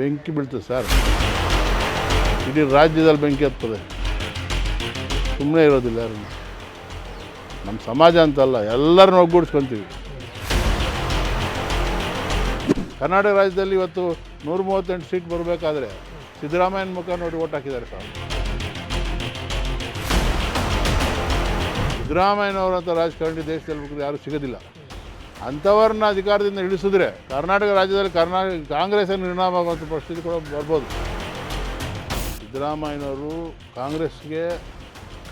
ಬೆಂಕಿ ಬೀಳ್ತದೆ ಸರ್. ಇಡೀ ರಾಜ್ಯದಲ್ಲಿ ಬೆಂಕಿ ಹತ್ತದೆ. ಸುಮ್ಮನೆ ಇರೋದಿಲ್ಲ ಯಾರನ್ನು. ನಮ್ಮ ಸಮಾಜ ಅಂತಲ್ಲ, ಎಲ್ಲರನ್ನೂ ಒಗ್ಗೂಡಿಸ್ಕೊತೀವಿ. ಕರ್ನಾಟಕ ರಾಜ್ಯದಲ್ಲಿ ಇವತ್ತು ನೂರ ಮೂವತ್ತೆಂಟು ಸೀಟ್ ಬರಬೇಕಾದ್ರೆ ಸಿದ್ದರಾಮಯ್ಯನ ಮುಖ ನೋಡಿ ಓಟ್ ಹಾಕಿದ್ದಾರೆ ಸರ್. ಸಿದ್ದರಾಮಯ್ಯನವರಂಥ ರಾಜಕಾರಣಿ ದೇಶದಲ್ಲಿ ಯಾರೂ ಸಿಗೋದಿಲ್ಲ. ಅಂಥವ್ರನ್ನ ಅಧಿಕಾರದಿಂದ ಇಳಿಸಿದ್ರೆ ಕರ್ನಾಟಕ ರಾಜ್ಯದಲ್ಲಿ ಕರ್ನಾಟಕ ಕಾಂಗ್ರೆಸ್ ನಿರ್ಣಾಮ ಆಗುವಂಥ ಪರಿಸ್ಥಿತಿ ಕೂಡ ಬರ್ಬೋದು. ಸಿದ್ದರಾಮಯ್ಯನವರು ಕಾಂಗ್ರೆಸ್ಗೆ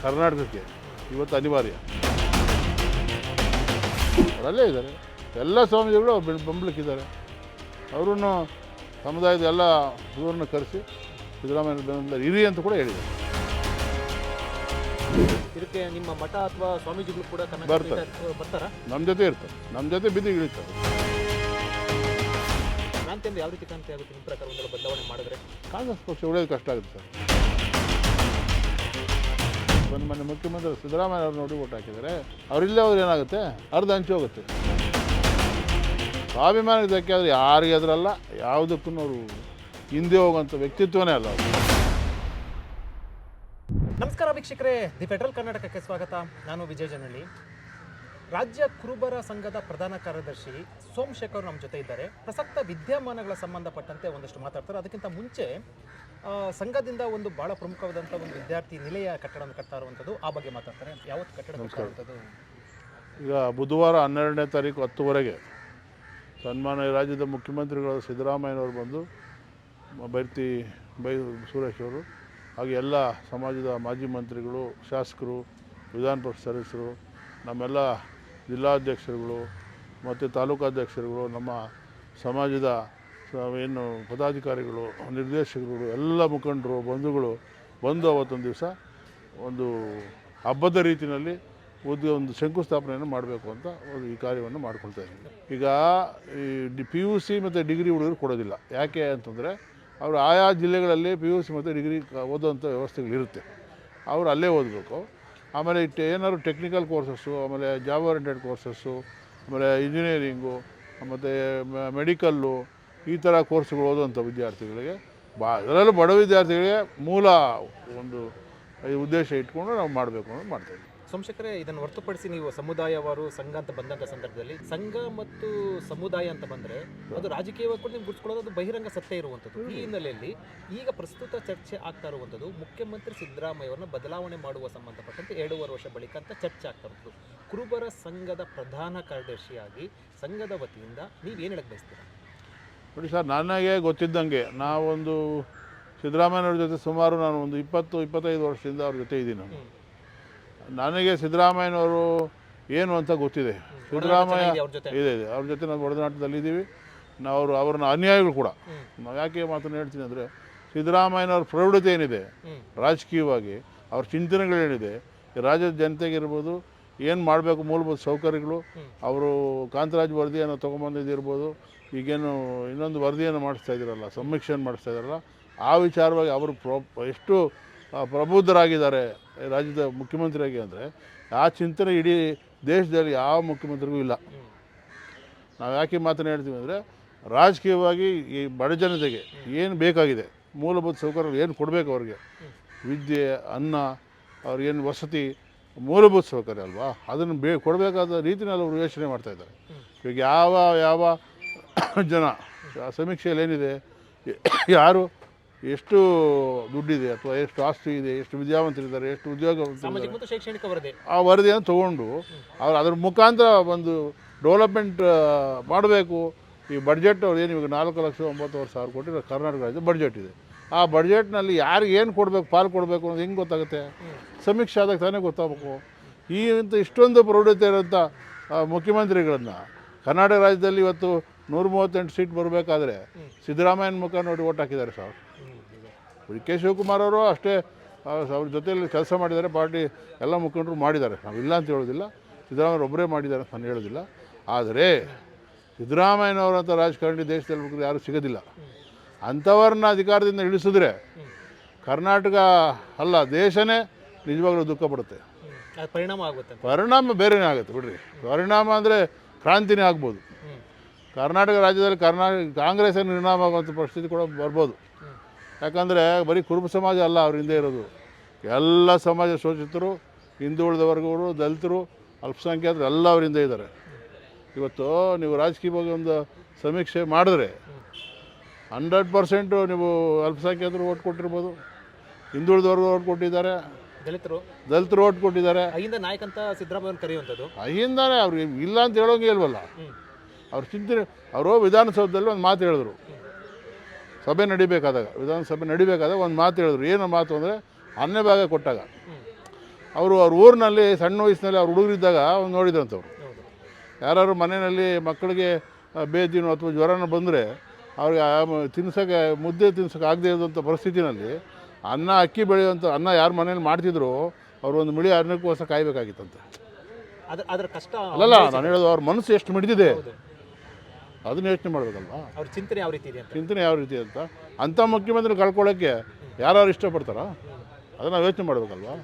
ಕರ್ನಾಟಕಕ್ಕೆ ಇವತ್ತು ಅನಿವಾರ್ಯ. ಅವರಲ್ಲೇ ಇದ್ದಾರೆ. ಎಲ್ಲ ಸ್ವಾಮೀಜಿಗಳು ಬೆಂಬಲಕ್ಕಿದ್ದಾರೆ. ಅವರನ್ನು ಸಮುದಾಯದ ಎಲ್ಲ ಇವ್ರನ್ನ ಕರೆಸಿ ಸಿದ್ದರಾಮಯ್ಯ ಬೆಂಬಲ ಇರಿ ಅಂತ ಕೂಡ ಹೇಳಿದ್ದಾರೆ. ಇದಕ್ಕೆ ನಿಮ್ಮ ಮಠ ಅಥವಾ ಸ್ವಾಮೀಜಿಗಳು ಕೂಡ ಬರ್ತಾರೆ. ಬರ್ತಾರ? ನಮ್ಮ ಜೊತೆ ಇರ್ತಾರೆ. ನಮ್ಮ ಜೊತೆ ಬಿದ್ದಿಗೆ ಇಳಿತಾರೆ. ಕ್ರಾಂತಿಯಿಂದ ಯಾವ ರೀತಿ ಕ್ರಾಂತಿ ಆಗುತ್ತೆ? ನಿಮ್ಮ ಪ್ರಕಾರ ಒಂದೆಲ್ಲ ಬದಲಾವಣೆ ಮಾಡಿದ್ರೆ? ಕಾಂಗ್ರೆಸ್ ಪಕ್ಷ ಉಳಿಯೋದು ಕಷ್ಟ ಆಗುತ್ತೆ ಸರ್. ಒಂದು ಮೊನ್ನೆ ಮುಖ್ಯಮಂತ್ರಿ ಸಿದ್ದರಾಮಯ್ಯ ಅವ್ರು ನೋಡಿ ಓಟ್ ಹಾಕಿದ್ರೆ ಅವರಿಲ್ಲೇ ಅವ್ರು ಏನಾಗುತ್ತೆ? ಅರ್ಧ ಹಂಚಿ ಹೋಗುತ್ತೆ. ಸ್ವಾಭಿಮಾನಕ್ಕೆ ಧಕ್ಕೆ ಆದರೆ ಯಾರಿಗೆ ಅಲ್ಲ ಯಾವುದಕ್ಕೂ ಅವರು ಹಿಂದೆ ಹೋಗುವಂಥ ವ್ಯಕ್ತಿತ್ವನೇ ಅಲ್ಲ ಅವರು. ವೀಕ್ಷಕರೇ ದಿ ಫೆಡರಲ್ ಕರ್ನಾಟಕಕ್ಕೆ ಸ್ವಾಗತ. ನಾನು ವಿಜಯ ಜನಳ್ಳಿ. ರಾಜ್ಯ ಕುರುಬರ ಸಂಘದ ಪ್ರಧಾನ ಕಾರ್ಯದರ್ಶಿ ಸೋಮಶೇಖರ್ ನಮ್ಮ ಜೊತೆ ಇದ್ದಾರೆ. ಪ್ರಸಕ್ತ ವಿದ್ಯಮಾನಗಳ ಸಂಬಂಧಪಟ್ಟಂತೆ ಒಂದಷ್ಟು ಮಾತಾಡ್ತಾರೆ. ಅದಕ್ಕಿಂತ ಮುಂಚೆ ಸಂಘದಿಂದ ಒಂದು ಬಹಳ ಪ್ರಮುಖವಾದಂಥ ಒಂದು ವಿದ್ಯಾರ್ಥಿ ನಿಲಯ ಕಟ್ಟಡವನ್ನು ಕಟ್ತಾ ಇರುವಂಥದ್ದು ಆ ಬಗ್ಗೆ ಮಾತಾಡ್ತಾರೆ. ಯಾವತ್ತು ಕಟ್ಟಡ ಕಟ್ತಾ ಈಗ ಬುಧವಾರ ಹನ್ನೆರಡನೇ ತಾರೀಕು ಹತ್ತುವರೆಗೆ ಸನ್ಮಾನ್ಯ ರಾಜ್ಯದ ಮುಖ್ಯಮಂತ್ರಿಗಳಾದ ಸಿದ್ದರಾಮಯ್ಯನವರು ಬಂದು ಬೈರ್ತಿ ಬೈ ಸುರೇಶ್ ಅವರು ಹಾಗೆ ಎಲ್ಲ ಸಮಾಜದ ಮಾಜಿ ಮಂತ್ರಿಗಳು, ಶಾಸಕರು, ವಿಧಾನ ಪರಿಷತ್ ಸದಸ್ಯರು, ನಮ್ಮೆಲ್ಲ ಜಿಲ್ಲಾಧ್ಯಕ್ಷರುಗಳು ಮತ್ತು ತಾಲೂಕಾಧ್ಯಕ್ಷರುಗಳು, ನಮ್ಮ ಸಮಾಜದ ಏನು ಪದಾಧಿಕಾರಿಗಳು, ನಿರ್ದೇಶಕರುಗಳು, ಎಲ್ಲ ಮುಖಂಡರು, ಬಂಧುಗಳು ಬಂದು ಅವತ್ತೊಂದು ದಿವಸ ಒಂದು ಹಬ್ಬದ ರೀತಿಯಲ್ಲಿ ಉದ್ ಒಂದು ಶಂಕುಸ್ಥಾಪನೆಯನ್ನು ಮಾಡಬೇಕು ಅಂತ ಒಂದು ಈ ಕಾರ್ಯವನ್ನು ಮಾಡ್ಕೊಳ್ತಾ ಇದ್ದೀನಿ ಈಗ ಈ ಡಿ, ಪಿ, ಯು, ಸಿ ಮತ್ತು ಡಿಗ್ರಿ ಹುಡುಗರು ಕೊಡೋದಿಲ್ಲ. ಯಾಕೆ ಅಂತಂದರೆ ಅವರು ಆಯಾ ಜಿಲ್ಲೆಗಳಲ್ಲಿ ಪಿ ಯು ಸಿ ಮತ್ತು ಡಿಗ್ರಿ ಓದುವಂಥ ವ್ಯವಸ್ಥೆಗಳಿರುತ್ತೆ. ಅವರು ಅಲ್ಲೇ ಓದಬೇಕು. ಆಮೇಲೆ ಇಟ್ಟು ಏನಾದ್ರು ಟೆಕ್ನಿಕಲ್ ಕೋರ್ಸಸ್ಸು ಆಮೇಲೆ ಜಾಬ್ ಓರಿಯೆಂಟೆಡ್ ಕೋರ್ಸಸ್ಸು ಆಮೇಲೆ ಇಂಜಿನಿಯರಿಂಗು ಮತ್ತು ಮೆಡಿಕಲ್ಲು ಈ ಥರ ಕೋರ್ಸ್ಗಳು ಓದುವಂಥ ವಿದ್ಯಾರ್ಥಿಗಳಿಗೆ ಬಾ ಅದರಲ್ಲೂ ಬಡ ವಿದ್ಯಾರ್ಥಿಗಳಿಗೆ ಮೂಲ ಒಂದು ಉದ್ದೇಶ ಇಟ್ಕೊಂಡು ನಾವು ಮಾಡಬೇಕು ಅನ್ನೋದು ಮಾಡ್ತಾಯಿದ್ದೀವಿ ಸೋಮಶೇಖರೇ ಇದನ್ನು ಹೊರತುಪಡಿಸಿ ನೀವು ಸಮುದಾಯವಾರು ಸಂಘ ಅಂತ ಬಂದಂಥ ಸಂದರ್ಭದಲ್ಲಿ ಸಂಘ ಮತ್ತು ಸಮುದಾಯ ಅಂತ ಬಂದರೆ ಅದು ರಾಜಕೀಯವಾಗಿ ಕೂಡ ನೀವು ಗುರುತಿಸ್ಕೊಳ್ಳೋದು ಅದು ಬಹಿರಂಗ ಸತ್ಯ ಇರುವಂಥದ್ದು ಈ ಹಿನ್ನೆಲೆಯಲ್ಲಿ ಈಗ ಪ್ರಸ್ತುತ ಚರ್ಚೆ ಆಗ್ತಾ ಇರುವಂಥದ್ದು ಮುಖ್ಯಮಂತ್ರಿ ಸಿದ್ದರಾಮಯ್ಯವರನ್ನ ಬದಲಾವಣೆ ಮಾಡುವ ಸಂಬಂಧಪಟ್ಟಂತೆ ಎರಡೂವರೆ ವರ್ಷ ಬಳಿಕ ಅಂತ ಚರ್ಚೆ ಆಗ್ತಾ ಇರೋದು ಕುರುಬರ ಸಂಘದ ಪ್ರಧಾನ ಕಾರ್ಯದರ್ಶಿಯಾಗಿ ಸಂಘದ ವತಿಯಿಂದ ನೀವು ಏನು ಹೇಳಕ್ಕೆ ಬಯಸ್ತೀರಾ? ನೋಡಿ ಸರ್ ನನಗೆ ಗೊತ್ತಿದ್ದಂಗೆ ನಾವೊಂದು ಸಿದ್ದರಾಮಯ್ಯವ್ರ ಜೊತೆ ಸುಮಾರು ನಾನು ಒಂದು ಇಪ್ಪತ್ತು ಇಪ್ಪತ್ತೈದು ವರ್ಷದಿಂದ ಅವ್ರ ಜೊತೆ ಇದ್ದೀನಿ ನಾನು. ನನಗೆ ಸಿದ್ದರಾಮಯ್ಯನವರು ಏನು ಅಂತ ಗೊತ್ತಿದೆ. ಸಿದ್ದರಾಮಯ್ಯ ಇದೆ ಇದೆ ಅವ್ರ ಜೊತೆ ನಾವು ಒಡನಾಟದಲ್ಲಿದ್ದೀವಿ ನಾವು ಅವರು ಅವ್ರನ್ನ ಅನ್ಯಾಯಗಳು ಕೂಡ. ನಾವು ಯಾಕೆ ಮಾತನ್ನು ಹೇಳ್ತೀನಿ ಅಂದರೆ ಸಿದ್ದರಾಮಯ್ಯನವ್ರ ಪ್ರೌಢತೆ ಏನಿದೆ. ರಾಜಕೀಯವಾಗಿ ಅವ್ರ ಚಿಂತನೆಗಳೇನಿದೆ ರಾಜ್ಯದ ಜನತೆಗಿರ್ಬೋದು ಏನು ಮಾಡಬೇಕು ಮೂಲಭೂತ ಸೌಕರ್ಯಗಳು ಅವರು ಕಾಂತರಾಜ್ ವರದಿಯನ್ನು ತೊಗೊಂಬಂದಿದ್ದಿರ್ಬೋದು ಈಗೇನು ಇನ್ನೊಂದು ವರದಿಯನ್ನು ಮಾಡಿಸ್ತಾ ಇದ್ದೀರಲ್ಲ ಸಮೀಕ್ಷೆಯನ್ನು ಮಾಡಿಸ್ತಾ ಇದ್ದಾರಲ್ಲ ಆ ವಿಚಾರವಾಗಿ ಅವರು ಪ್ರ ಎಷ್ಟು ಪ್ರಬುದ್ಧರಾಗಿದ್ದಾರೆ ರಾಜ್ಯದ ಮುಖ್ಯಮಂತ್ರಿಯಾಗಿ ಅಂದರೆ, ಆ ಚಿಂತನೆ ಇಡೀ ದೇಶದಲ್ಲಿ ಯಾವ ಮುಖ್ಯಮಂತ್ರಿಗೂ ಇಲ್ಲ. ನಾವು ಯಾಕೆ ಮಾತನ್ನು ಹೇಳ್ತೀವಿ ಅಂದರೆ, ರಾಜಕೀಯವಾಗಿ ಈ ಬಡ ಜನತೆಗೆ ಏನು ಬೇಕಾಗಿದೆ, ಮೂಲಭೂತ ಸೌಕರ್ಯಗಳು ಏನು ಕೊಡಬೇಕು ಅವ್ರಿಗೆ? ವಿದ್ಯೆ, ಅನ್ನ ಅವ್ರಿಗೇನು ವಸತಿ, ಮೂಲಭೂತ ಸೌಕರ್ಯ ಅಲ್ವಾ? ಅದನ್ನು ಬೇ, ಕೊಡಬೇಕಾದ ರೀತಿಯಲ್ಲಿ ಅವರು ಯೋಚನೆ ಮಾಡ್ತಾಯಿದ್ದಾರೆ ಈಗ ಯಾವ ಯಾವ ಜನ ಸಮೀಕ್ಷೆಯಲ್ಲಿ ಏನಿದೆ, ಯಾರು ಎಷ್ಟು ದುಡ್ಡಿದೆ ಅಥವಾ ಎಷ್ಟು ಆಸ್ತಿ ಇದೆ ಎಷ್ಟು ವಿದ್ಯಾವಂತರಿದ್ದಾರೆ ಎಷ್ಟು ಉದ್ಯೋಗ ಶೈಕ್ಷಣಿಕ ವರದಿ. ಆ ವರದಿಯನ್ನು ತಗೊಂಡು ಅವ್ರು ಅದ್ರ ಮುಖಾಂತರ ಒಂದು ಡೆವಲಪ್ಮೆಂಟ್ ಮಾಡಬೇಕು. ಈ ಬಡ್ಜೆಟ್ ಅವ್ರು ಏನು ಇವಾಗ ನಾಲ್ಕು ಲಕ್ಷ ಒಂಬತ್ತುವರೆ ಸಾವಿರ ಕೋಟಿ ಕರ್ನಾಟಕ ರಾಜ್ಯದ ಬಡ್ಜೆಟ್ ಇದೆ. ಆ ಬಡ್ಜೆಟ್ನಲ್ಲಿ ಯಾರಿಗೆ ಏನು ಕೊಡಬೇಕು ಪಾಲು ಕೊಡಬೇಕು ಅನ್ನೋದು ಹೆಂಗೆ ಗೊತ್ತಾಗುತ್ತೆ? ಸಮೀಕ್ಷೆ ಆದಾಗ ತಾನೇ ಗೊತ್ತಾಗಬೇಕು. ಈ ಇಂಥ ಇಷ್ಟೊಂದು ಪ್ರೌಢತೆ ಇರೋಂಥ ಮುಖ್ಯಮಂತ್ರಿಗಳನ್ನು ಕರ್ನಾಟಕ ರಾಜ್ಯದಲ್ಲಿ ಇವತ್ತು ನೂರ ಮೂವತ್ತೆಂಟು ಸೀಟ್ ಬರಬೇಕಾದ್ರೆ ಸಿದ್ದರಾಮಯ್ಯನ ಮುಖ ನೋಡಿ ಓಟ್ ಹಾಕಿದ್ದಾರೆ ಸರ್. ಕೆ. ಶಿವಕುಮಾರ್ ಅವರು ಅಷ್ಟೇ ಅವ್ರ ಜೊತೆಯಲ್ಲಿ ಕೆಲಸ ಮಾಡಿದ್ದಾರೆ ಪಾರ್ಟಿ ಎಲ್ಲ ಮುಖಂಡರು ಮಾಡಿದ್ದಾರೆ. ನಾವು ಇಲ್ಲ ಅಂತ ಹೇಳೋದಿಲ್ಲ. ಸಿದ್ದರಾಮಯ್ಯ ಒಬ್ಬರೇ ಮಾಡಿದ್ದಾರೆ ಅಂತ ನಾನು ಹೇಳೋದಿಲ್ಲ. ಆದರೆ ಸಿದ್ದರಾಮಯ್ಯನವರಂಥ ರಾಜಕಾರಣಿ ದೇಶದಲ್ಲಿ ಬೇಕಾದ್ರೆ ಯಾರೂ ಸಿಗೋದಿಲ್ಲ. ಅಂಥವ್ರನ್ನ ಅಧಿಕಾರದಿಂದ ಇಳಿಸಿದ್ರೆ ಕರ್ನಾಟಕ ಅಲ್ಲ ದೇಶನೇ ನಿಜವಾಗ್ಲೂ ದುಃಖ ಪಡುತ್ತೆ. ಪರಿಣಾಮ ಆಗುತ್ತೆ ಪರಿಣಾಮ ಬೇರೆನೇ ಆಗುತ್ತೆ ಬಿಡ್ರಿ. ಪರಿಣಾಮ ಅಂದರೆ ಕ್ರಾಂತಿನೇ ಆಗ್ಬೋದು. ಕರ್ನಾಟಕ ರಾಜ್ಯದಲ್ಲಿ ಕರ್ನಾಟಕ ಕಾಂಗ್ರೆಸ್ ನಿರ್ಣಾಮ ಆಗುವಂಥ ಪರಿಸ್ಥಿತಿ ಕೂಡ ಬರ್ಬೋದು. ಯಾಕಂದರೆ ಬರೀ ಕುರುಬ ಸಮಾಜ ಅಲ್ಲ ಅವ್ರ ಹಿಂದೆ ಇರೋದು. ಎಲ್ಲ ಸಮಾಜ ಶೋಷಿತರು ಹಿಂದುಳಿದ ವರ್ಗವರು ದಲಿತರು ಅಲ್ಪಸಂಖ್ಯಾತರು ಎಲ್ಲ ಅವರಿಂದ ಇದ್ದಾರೆ. ಇವತ್ತು ನೀವು ರಾಜಕೀಯ ಬಗ್ಗೆ ಒಂದು ಸಮೀಕ್ಷೆ ಮಾಡಿದ್ರೆ ಹಂಡ್ರೆಡ್ ಪರ್ಸೆಂಟು ನೀವು ಅಲ್ಪಸಂಖ್ಯಾತರು ಓಟ್ ಕೊಟ್ಟಿರ್ಬೋದು ಹಿಂದುಳಿದವರು ಓಟ್ ಕೊಟ್ಟಿದ್ದಾರೆ ದಲಿತರು. ದಲಿತರು ಓಟ್ ಕೊಟ್ಟಿದ್ದಾರೆ. ಅಹಿಂದ ನಾಯಕ ಅಂತ ಸಿದ್ದರಾಮಯ್ಯ ಕರೆಯುವಂಥದ್ದು. ಅಹಿಂದಾನೆ ಅವ್ರಿಗೆ ಇಲ್ಲ ಅಂತ ಹೇಳೋಂಗೆ ಇಲ್ವಲ್ಲ? ಅವ್ರು ಅವ್ರ ಚಿಂತನೆ ಅವರು ವಿಧಾನಸೌಧದಲ್ಲಿ ಒಂದು ಮಾತು ಹೇಳಿದ್ರು. ಸಭೆ ನಡಿಬೇಕಾದಾಗ ವಿಧಾನಸಭೆ ನಡಿಬೇಕಾದಾಗ ಒಂದು ಮಾತು ಹೇಳಿದ್ರು. ಏನು ಮಾತು ಅಂದರೆ ಅನ್ನೇ ಭಾಗ ಕೊಟ್ಟಾಗ. ಅವರು ಅವ್ರ ಊರಿನಲ್ಲಿ ಸಣ್ಣ ವಯಸ್ಸಿನಲ್ಲಿ ಅವ್ರು ಹುಡುಗರಿದ್ದಾಗ ಅವ್ನು ನೋಡಿದ್ರಂಥವ್ರು ಯಾರು ಮನೆಯಲ್ಲಿ ಮಕ್ಕಳಿಗೆ ಬೇದಿನೋ ಅಥವಾ ಜ್ವರನ ಬಂದರೆ ಅವ್ರಿಗೆ ತಿನ್ಸೋಕ್ಕೆ ಮುದ್ದೆ ತಿನ್ಸೋಕೆ ಆಗದೇ ಇರೋಂಥ ಪರಿಸ್ಥಿತಿನಲ್ಲಿ ಅನ್ನ ಅಕ್ಕಿ ಬೆಳೆಯುವಂಥ ಅನ್ನ ಯಾರು ಮನೇಲಿ ಮಾಡ್ತಿದ್ರು ಅವ್ರು ಒಂದು ಮಿಳಿ ಅನ್ನಕ್ಕೋಸ್ಕರ ಕಾಯಬೇಕಾಗಿತ್ತಂತೆ. ಅದ್ರ ಅದ್ರ ಕಷ್ಟ ಅಲ್ಲಲ್ಲ ನಾನು ಹೇಳೋದು ಅವ್ರ ಮನಸ್ಸು ಎಷ್ಟು ಮಿಡಿದಿದೆ. ಅದನ್ನ ಯೋಚನೆ ಮಾಡಬೇಕಲ್ವಾ? ಅವ್ರ ಚಿಂತನೆ ಯಾವ ರೀತಿ ಇದೆ ಅಂತ? ಚಿಂತನೆ ಯಾವ ರೀತಿ ಅಂತ? ಅಂಥ ಮುಖ್ಯಮಂತ್ರಿ ಕಳ್ಕೊಳ್ಳೋಕ್ಕೆ ಯಾರು ಇಷ್ಟಪಡ್ತಾರ? ಅದನ್ನು ಯೋಚನೆ ಮಾಡಬೇಕಲ್ವಾ?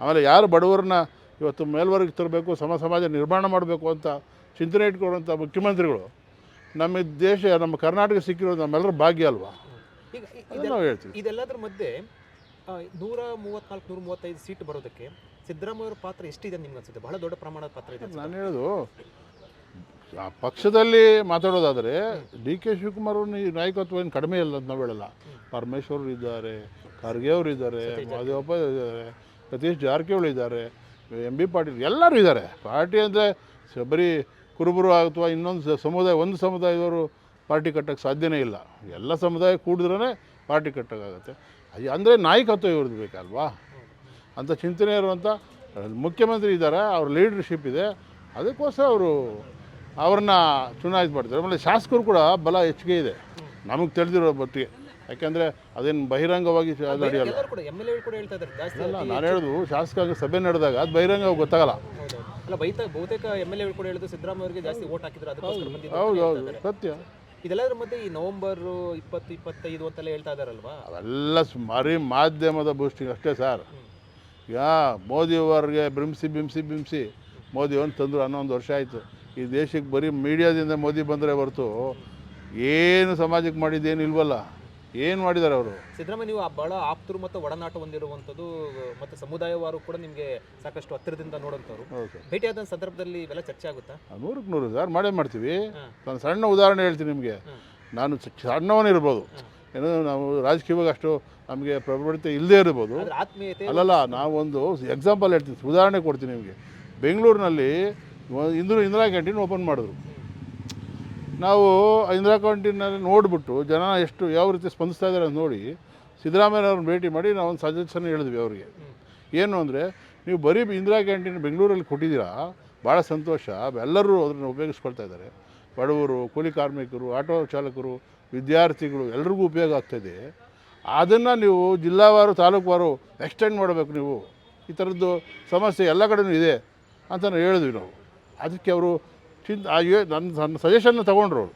ಆಮೇಲೆ ಯಾರು ಬಡವರನ್ನ ಇವತ್ತು ಮೇಲ್ವರ್ಗಕ್ಕೆ ತರಬೇಕು ಸಮ ಸಮಾಜ ನಿರ್ಮಾಣ ಮಾಡಬೇಕು ಅಂತ ಚಿಂತನೆ ಇಟ್ಕೊಳ್ಳುವಂಥ ಮುಖ್ಯಮಂತ್ರಿಗಳು ನಮ್ಮ ದೇಶ ನಮ್ಮ ಕರ್ನಾಟಕ ಸಿಕ್ಕಿರೋದು ನಮ್ಮೆಲ್ಲರ ಭಾಗ್ಯ ಅಲ್ವಾ? ನಾವು ಹೇಳ್ತೀವಿ. ಇದೆಲ್ಲದ್ರ ಮಧ್ಯೆ ನೂರ ಮೂವತ್ನಾಲ್ಕು ನೂರ ಮೂವತ್ತೈದು ಸೀಟ್ ಬರೋದಕ್ಕೆ ಸಿದ್ದರಾಮಯ್ಯ ಪಾತ್ರ ಎಷ್ಟಿದೆ ನಿಮ್ಗೆ ಅನ್ಸುತ್ತೆ? ಬಹಳ ದೊಡ್ಡ ಪ್ರಮಾಣದ ಪಾತ್ರ ಇದೆ ನಾನು ಹೇಳೋದು ಆ ಪಕ್ಷದಲ್ಲಿ ಮಾತಾಡೋದಾದರೆ ಡಿ ಕೆ ಶಿವಕುಮಾರ್ ಅವ್ರ ಈ ನಾಯಕತ್ವ ಏನು ಕಡಿಮೆ ಇಲ್ಲ ಅಂತ ನಾವು ಹೇಳಲ್ಲ. ಪರಮೇಶ್ವರ್ ಇದ್ದಾರೆ ಖರ್ಗೆ ಅವರು ಇದ್ದಾರೆ ಮಾದೇವಪ್ಪ ಇದ್ದಾರೆ ಸತೀಶ್ ಜಾರಕಿಹೊಳಿ ಇದ್ದಾರೆ ಎಂ ಬಿ ಪಾಟೀಲ್ ಎಲ್ಲರೂ ಇದ್ದಾರೆ. ಪಾರ್ಟಿ ಅಂದರೆ ಬರೀ ಕುರುಬರು ಅಥವಾ ಇನ್ನೊಂದು ಸಮುದಾಯ ಒಂದು ಸಮುದಾಯದವರು ಪಾರ್ಟಿ ಕಟ್ಟೋಕ್ಕೆ ಸಾಧ್ಯನೇ ಇಲ್ಲ. ಎಲ್ಲ ಸಮುದಾಯ ಕೂಡಿದ್ರೇ ಪಾರ್ಟಿ ಕಟ್ಟೋಕ್ಕಾಗತ್ತೆ. ಅಂದರೆ ನಾಯಕತ್ವ ಇವ್ರದ್ದು ಬೇಕಲ್ವಾ? ಅಂತ ಚಿಂತನೆ ಇರುವಂಥ ಮುಖ್ಯಮಂತ್ರಿ ಇದ್ದಾರೆ ಅವ್ರ ಲೀಡರ್ಶಿಪ್ ಇದೆ. ಅದಕ್ಕೋಸ್ಕರ ಅವರು ಅವ್ರನ್ನ ಚುನಾಯಿತ ಮಾಡ್ತಾರೆ ಆಮೇಲೆ ಶಾಸಕರು ಕೂಡ ಬಲ ಹೆಚ್ಚಿಗೆ ಇದೆ. ನಮಗೆ ತಿಳಿದಿರೋ ಮಟ್ಟಿಗೆ. ಯಾಕೆಂದರೆ ಅದೇನು ಬಹಿರಂಗವಾಗಿ ಅದು ನಡೆಯಲ್ಲ. ಎಲ್ಲರೂ ಕೂಡ ಎಂ ಎಲ್ ಎ ಕೂಡ ಹೇಳ್ತಾ ಇದ್ದಾರೆ. ಜಾಸ್ತಿ ಅಲ್ಲ ನಾನು ಹೇಳೋದು ಶಾಸಕಾಂಗ ಸಭೆ ನಡೆದಾಗ ಅದು ಬಹಿರಂಗವಾಗಿ ಗೊತ್ತಾಗಲ್ಲ. ಅಲ್ಲ ಬೈತ ಬಹುತೇಕ ಎಂ ಎಲ್ ಕೂಡ ಹೇಳಿದ್ರು ಸಿದ್ದರಾಮಯ್ಯ ಅವರಿಗೆ ಜಾಸ್ತಿ ಓಟ್ ಹಾಕಿದ್ರು ಅದಕ್ಕೋಸ್ಕರ ಬಂದಿದ್ದು ಹೌದು ಹೌದು. ಸತ್ಯ. ಇದೆಲ್ಲದ್ರ ಮಧ್ಯೆ ಈ ನವೆಂಬರ್ ಇಪ್ಪತ್ತು ಇಪ್ಪತ್ತೈದು ಅಂತೆಲ್ಲ ಹೇಳ್ತಾ ಇದಾರಲ್ವಾ ಅವೆಲ್ಲ ಮರಿ ಮಾಧ್ಯಮದ ಬೂಸ್ಟಿಂಗ್ ಅಷ್ಟೇ ಸರ್. ಈಗ ಮೋದಿಯವರಿಗೆ ಬಿಂಬಿಸಿ ಬಿಂಬಿಸಿ ಬಿಂಬಿಸಿ ಮೋದಿಯವ್ರನ್ನ ತಂದರು ಹನ್ನೊಂದು ವರ್ಷ ಆಯಿತು. ಈ ದೇಶಕ್ಕೆ ಬರೀ ಮೀಡಿಯಾದಿಂದ ಮೋದಿ ಬಂದರೆ ಹೊರತು ಏನು ಸಮಾಜಕ್ಕೆ ಮಾಡಿದ್ದೇನು ಇಲ್ವಲ್ಲ? ಏನು ಮಾಡಿದ್ದಾರೆ ಅವರು? ಸಿದ್ದರಾಮಯ್ಯ ನೀವು ಆ ಬಹಳ ಆಪ್ತರು ಮತ್ತು ಒಡನಾಟ ಹೊಂದಿರುವಂಥದ್ದು ಮತ್ತು ಸಮುದಾಯವಾರು ಕೂಡ ನಿಮಗೆ ಸಾಕಷ್ಟು ಹತ್ತಿರದಿಂದ ನೋಡೋಂಥವ್ರು. ಭೇಟಿಯಾದ ಸಂದರ್ಭದಲ್ಲಿ ಇವೆಲ್ಲ ಚರ್ಚೆ ಆಗುತ್ತಾ? ನೂರಕ್ಕೆ ನೂರು ಸರ್ ಮಾಡೇ ಮಾಡ್ತೀವಿ. ನಾನು ಸಣ್ಣ ಉದಾಹರಣೆ ಹೇಳ್ತೀನಿ ನಿಮಗೆ. ನಾನು ಸಣ್ಣವನಿರ್ಬೋದು ಏನು ನಾವು ರಾಜಕೀಯವಾಗಿ ಅಷ್ಟು ನಮಗೆ ಪ್ರಬಲತೆ ಇಲ್ಲದೇ ಇರ್ಬೋದು. ಅಲ್ಲಲ್ಲ ನಾವೊಂದು ಎಕ್ಸಾಂಪಲ್ ಹೇಳ್ತೀನಿ ಉದಾಹರಣೆ ಕೊಡ್ತೀನಿ ನಿಮಗೆ. ಬೆಂಗಳೂರಿನಲ್ಲಿ ಇಂದಿರಾ ಇಂದಿರಾ ಕ್ಯಾಂಟೀನ್ ಓಪನ್ ಮಾಡಿದ್ರು. ನಾವು ಇಂದಿರಾ ಕ್ಯಾಂಟೀನಲ್ಲಿ ನೋಡಿಬಿಟ್ಟು ಜನ ಎಷ್ಟು ಯಾವ ರೀತಿ ಸ್ಪಂದಿಸ್ತಾ ಇದ್ದಾರೆ ಅಂತ ನೋಡಿ ಸಿದ್ದರಾಮಯ್ಯನವ್ರನ್ನ ಭೇಟಿ ಮಾಡಿ ನಾವು ಒಂದು ಸಜೆಷನ್ ಹೇಳಿದ್ವಿ ಅವರಿಗೆ. ಏನು ಅಂದರೆ, ನೀವು ಬರೀ ಇಂದಿರಾ ಕ್ಯಾಂಟೀನ್ ಬೆಂಗಳೂರಲ್ಲಿ ಕೊಟ್ಟಿದ್ದೀರಾ, ಭಾಳ ಸಂತೋಷ, ಎಲ್ಲರೂ ಅದನ್ನು ಉಪಯೋಗಿಸ್ಕೊಳ್ತಾ ಇದ್ದಾರೆ. ಬಡವರು, ಕೂಲಿ ಕಾರ್ಮಿಕರು, ಆಟೋ ಚಾಲಕರು, ವಿದ್ಯಾರ್ಥಿಗಳು, ಎಲ್ರಿಗೂ ಉಪಯೋಗ ಆಗ್ತಾಯಿದೆ ಅದನ್ನು ನೀವು ಜಿಲ್ಲಾವಾರು ತಾಲೂಕುವಾರು ಎಕ್ಸ್ಟೆಂಡ್ ಮಾಡಬೇಕು ನೀವು. ಈ ಥರದ್ದು ಸಮಸ್ಯೆ ಎಲ್ಲ ಕಡೆಯೂ ಇದೆ ಅಂತ ಹೇಳಿದ್ವಿ ನಾವು. ಅದಕ್ಕೆ ಅವರು ಚಿಂತ ನನ್ನ ನನ್ನ ಸಜೆಷನ್ನ ತೊಗೊಂಡ್ರು ಅವರು.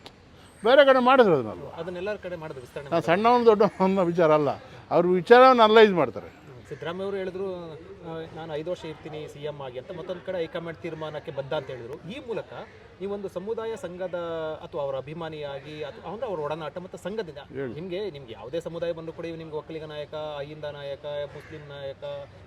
ಬೇರೆ ಕಡೆ ಮಾಡಿದ್ರು ಅದನ್ನಲ್ವ? ಅದನ್ನೆಲ್ಲರ ಕಡೆ ಮಾಡಿದ್ರು ವಿಸ್ತರಣೆ ನಾನು ಸಣ್ಣವನು ದೊಡ್ಡವನ ವಿಚಾರ ಅಲ್ಲ. ಅವ್ರ ವಿಚಾರವನ್ನು ಅನಲೈಸ್ ಮಾಡ್ತಾರೆ. ಸಿದ್ದರಾಮಯ್ಯವರು ಸಿದ್ದರಾಮಯ್ಯ ಅವರು ಹೇಳಿದ್ರು ನಾನು ಐದು ವರ್ಷ ಇರ್ತೀನಿ ಸಿ ಎಂ ಆಗಿ ಅಂತ ಮತ್ತೊಂದು ಕಡೆ ಹೈಕಮಾಂಡ್ ತೀರ್ಮಾನಕ್ಕೆ ಬದ್ಧ ಅಂತ ಹೇಳಿದ್ರು. ಈ ಮೂಲಕ ನೀವೊಂದು ಸಮುದಾಯ ಸಂಘದ ಅಥವಾ ಅವರ ಅಭಿಮಾನಿಯಾಗಿ ಅಥವಾ ಅಂದ್ರೆ ಅವರ ಒಡನಾಟ ಮತ್ತು ಸಂಘದಿಂದ ನಿಮಗೆ ನಿಮ್ಗೆ ಯಾವುದೇ ಸಮುದಾಯ ಬಂದು ಕೂಡ ನಿಮ್ಗೆ ಒಕ್ಕಲಿಗ ನಾಯಕ ಅಹಿಂದ ನಾಯಕ ಮುಸ್ಲಿಂ ನಾಯಕ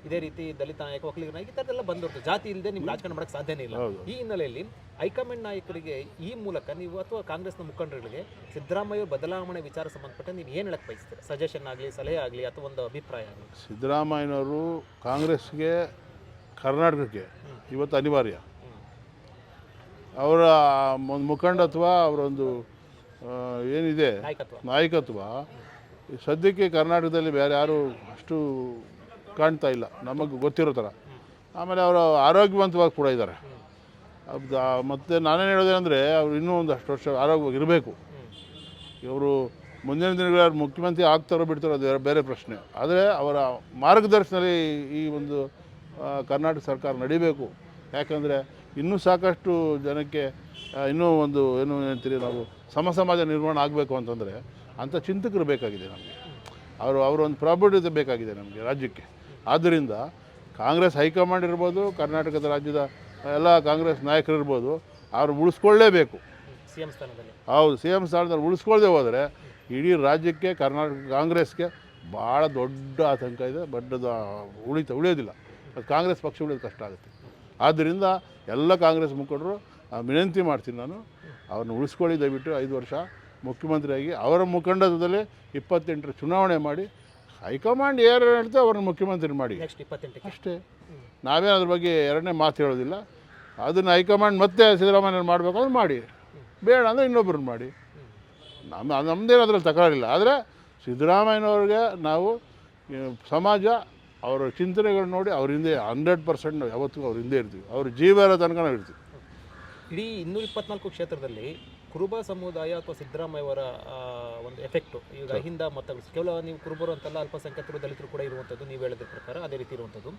ಇದೇ ರೀತಿ ದಲಿತ ನಾಯಕ ಒಕ್ಕಲಿಗ ನಾಯಕ ಈ ಥರದ್ದೆಲ್ಲ ಬಂದಿರ್ತದೆ ಜಾತಿ ಇಲ್ಲದೆ ನಿಮ್ಗೆ ರಾಜಕಾರಣ ಮಾಡಕ್ಕೆ ಸಾಧ್ಯನೇ ಇಲ್ಲ. ಈ ಹಿನ್ನೆಲೆಯಲ್ಲಿ ಹೈಕಮಾಂಡ್ ನಾಯಕರಿಗೆ ಈ ಮೂಲಕ ನೀವು ಅಥವಾ ಕಾಂಗ್ರೆಸ್ನ ಮುಖಂಡರಿಗೆ ಸಿದ್ದರಾಮಯ್ಯ ಬದಲಾವಣೆ ವಿಚಾರ ಸಂಬಂಧಪಟ್ಟ ನೀವು ಏನು ಹೇಳಕ್ಕೆ ಬಯಸ್ತೀರಾ? ಸಜೆಷನ್ ಆಗಲಿ ಸಲಹೆ ಆಗಲಿ ಅಥವಾ ಒಂದು ಅಭಿಪ್ರಾಯ ಆಗಲಿ? ಸಿದ್ದರಾಮಯ್ಯನವರು ಕಾಂಗ್ರೆಸ್ಗೆ ಕರ್ನಾಟಕಕ್ಕೆ ಇವತ್ತು ಅನಿವಾರ್ಯ. ಅವರ ಒಂದು ಮುಖಂಡತ್ವ ಅವರೊಂದು ಏನಿದೆ? ನಾಯಕತ್ವ. ಸದ್ಯಕ್ಕೆ ಕರ್ನಾಟಕದಲ್ಲಿ ಬೇರೆ ಯಾರು ಅಷ್ಟು ಕಾಣ್ತಾ ಇಲ್ಲ. ನಮಗೆ ಗೊತ್ತಿರೋ ಥರ. ಆಮೇಲೆ ಅವರು ಆರೋಗ್ಯವಂತವಾಗಿ ಕೂಡ ಇದ್ದಾರೆ. ಮತ್ತು ನಾನೇನು ಹೇಳೋದೇನೆಂದರೆ ಅವ್ರು ಇನ್ನೂ ಒಂದು ಅಷ್ಟು ವರ್ಷ ಆರೋಗ್ಯವಾಗಿ ಇರಬೇಕು. ಇವರು ಮುಂದಿನ ದಿನಗಳಲ್ಲಿ ಮುಖ್ಯಮಂತ್ರಿ ಆಗ್ತಾರೋ ಬಿಡ್ತಾರೋ ಅದು ಬೇರೆ ಪ್ರಶ್ನೆ. ಆದರೆ ಅವರ ಮಾರ್ಗದರ್ಶನದಲ್ಲಿ ಈ ಒಂದು ಕರ್ನಾಟಕ ಸರ್ಕಾರ ನಡಿಬೇಕು. ಯಾಕಂದರೆ ಇನ್ನೂ ಸಾಕಷ್ಟು ಜನಕ್ಕೆ ಇನ್ನೂ ಒಂದು ಏನು ಹೇಳ್ತೀರಿ ನಾವು ಸಮ ಸಮಾಜ ನಿರ್ಮಾಣ ಆಗಬೇಕು ಅಂತಂದರೆ ಅಂಥ ಚಿಂತಕರು ಬೇಕಾಗಿದೆ ನಮಗೆ. ಅವರು ಅವರೊಂದು ಪ್ರಾಬಲ್ಯತೆ ಬೇಕಾಗಿದೆ ನಮಗೆ ರಾಜ್ಯಕ್ಕೆ. ಆದ್ದರಿಂದ ಕಾಂಗ್ರೆಸ್ ಹೈಕಮಾಂಡ್ ಇರ್ಬೋದು ಕರ್ನಾಟಕದ ರಾಜ್ಯದ ಎಲ್ಲ ಕಾಂಗ್ರೆಸ್ ನಾಯಕರು ಇರ್ಬೋದು ಅವ್ರು ಉಳಿಸ್ಕೊಳ್ಳೇಬೇಕು. ಸಿ ಎಂ ಸ್ಥಾನದಲ್ಲಿ. ಹೌದು ಸಿ ಎಂ ಸ್ಥಾನದಲ್ಲಿ ಉಳಿಸ್ಕೊಳ್ದೆ ಹೋದರೆ ಇಡೀ ರಾಜ್ಯಕ್ಕೆ ಕರ್ನಾಟಕ ಕಾಂಗ್ರೆಸ್ಗೆ ಭಾಳ ದೊಡ್ಡ ಆತಂಕ ಇದೆ. ಬಡ್ಡದ ಉಳಿತ ಉಳಿಯೋದಿಲ್ಲ. ಅದು ಕಾಂಗ್ರೆಸ್ ಪಕ್ಷ ಉಳಿಯೋದು ಕಷ್ಟ ಆಗುತ್ತೆ. ಆದ್ದರಿಂದ ಎಲ್ಲ ಕಾಂಗ್ರೆಸ್ ಮುಖಂಡರು ವಿನಂತಿ ಮಾಡ್ತೀನಿ ನಾನು. ಅವ್ರನ್ನ ಉಳಿಸ್ಕೊಳ್ಳಿ ದಯವಿಟ್ಟು ಐದು ವರ್ಷ ಮುಖ್ಯಮಂತ್ರಿಯಾಗಿ. ಅವರ ಮುಖಂಡತ್ವದಲ್ಲಿ ಇಪ್ಪತ್ತೆಂಟರ ಚುನಾವಣೆ ಮಾಡಿ ಹೈಕಮಾಂಡ್ ಯಾರು ಹೇಳ್ತೋ ಅವ್ರನ್ನ ಮುಖ್ಯಮಂತ್ರಿ ಮಾಡಿ. ಅಷ್ಟೇ. ನಾವೇ ಅದ್ರ ಬಗ್ಗೆ ಎರಡನೇ ಮಾತು ಹೇಳೋದಿಲ್ಲ. ಅದನ್ನು ಹೈಕಮಾಂಡ್ ಮತ್ತೆ ಸಿದ್ದರಾಮಯ್ಯ ಮಾಡಬೇಕು ಅಂದ್ರೆ ಮಾಡಿ. ಬೇಡ ಅಂದರೆ ಇನ್ನೊಬ್ಬರನ್ನ ಮಾಡಿ. ನಮ್ಮ ನಮ್ಮದೇನು ಅದರಲ್ಲಿ ತಕರಾರಿಲ್ಲ. ಆದರೆ ಸಿದ್ದರಾಮಯ್ಯನವ್ರಿಗೆ ನಾವು ಸಮಾಜ ಅವರ ಚಿಂತನೆಗಳು ನೋಡಿ ಅವ್ರ ಹಿಂದೆ ಹಂಡ್ರೆಡ್ ಪರ್ಸೆಂಟ್ ನಾವು ಯಾವತ್ತಿಗೂ ಅವ್ರ ಹಿಂದೆ ಇರ್ತೀವಿ. ಅವ್ರ ಜೀವ ಇರೋ ತನಕ ನಾವು ಇರ್ತೀವಿ. ಇಡೀ ಇನ್ನೂರ ಇಪ್ಪತ್ನಾಲ್ಕು ಕ್ಷೇತ್ರದಲ್ಲಿ ಕುರುಬ ಸಮುದಾಯ ಅಥವಾ ಸಿದ್ದರಾಮಯ್ಯವರ ಒಂದು ಎಫೆಕ್ಟು ಈಗ ಹಿಂದ ಮತಗಳು ಕೇವಲ ನೀವು ಕುರುಬರು ಅಂತಲ್ಲ ಅಲ್ಪಸಂಖ್ಯಾತರು ದಲಿತರು ಕೂಡ ಇರುವಂಥದ್ದು ನೀವು ಹೇಳಿದ ಪ್ರಕಾರ ಅದೇ ರೀತಿ ಇರುವಂಥದ್ದು.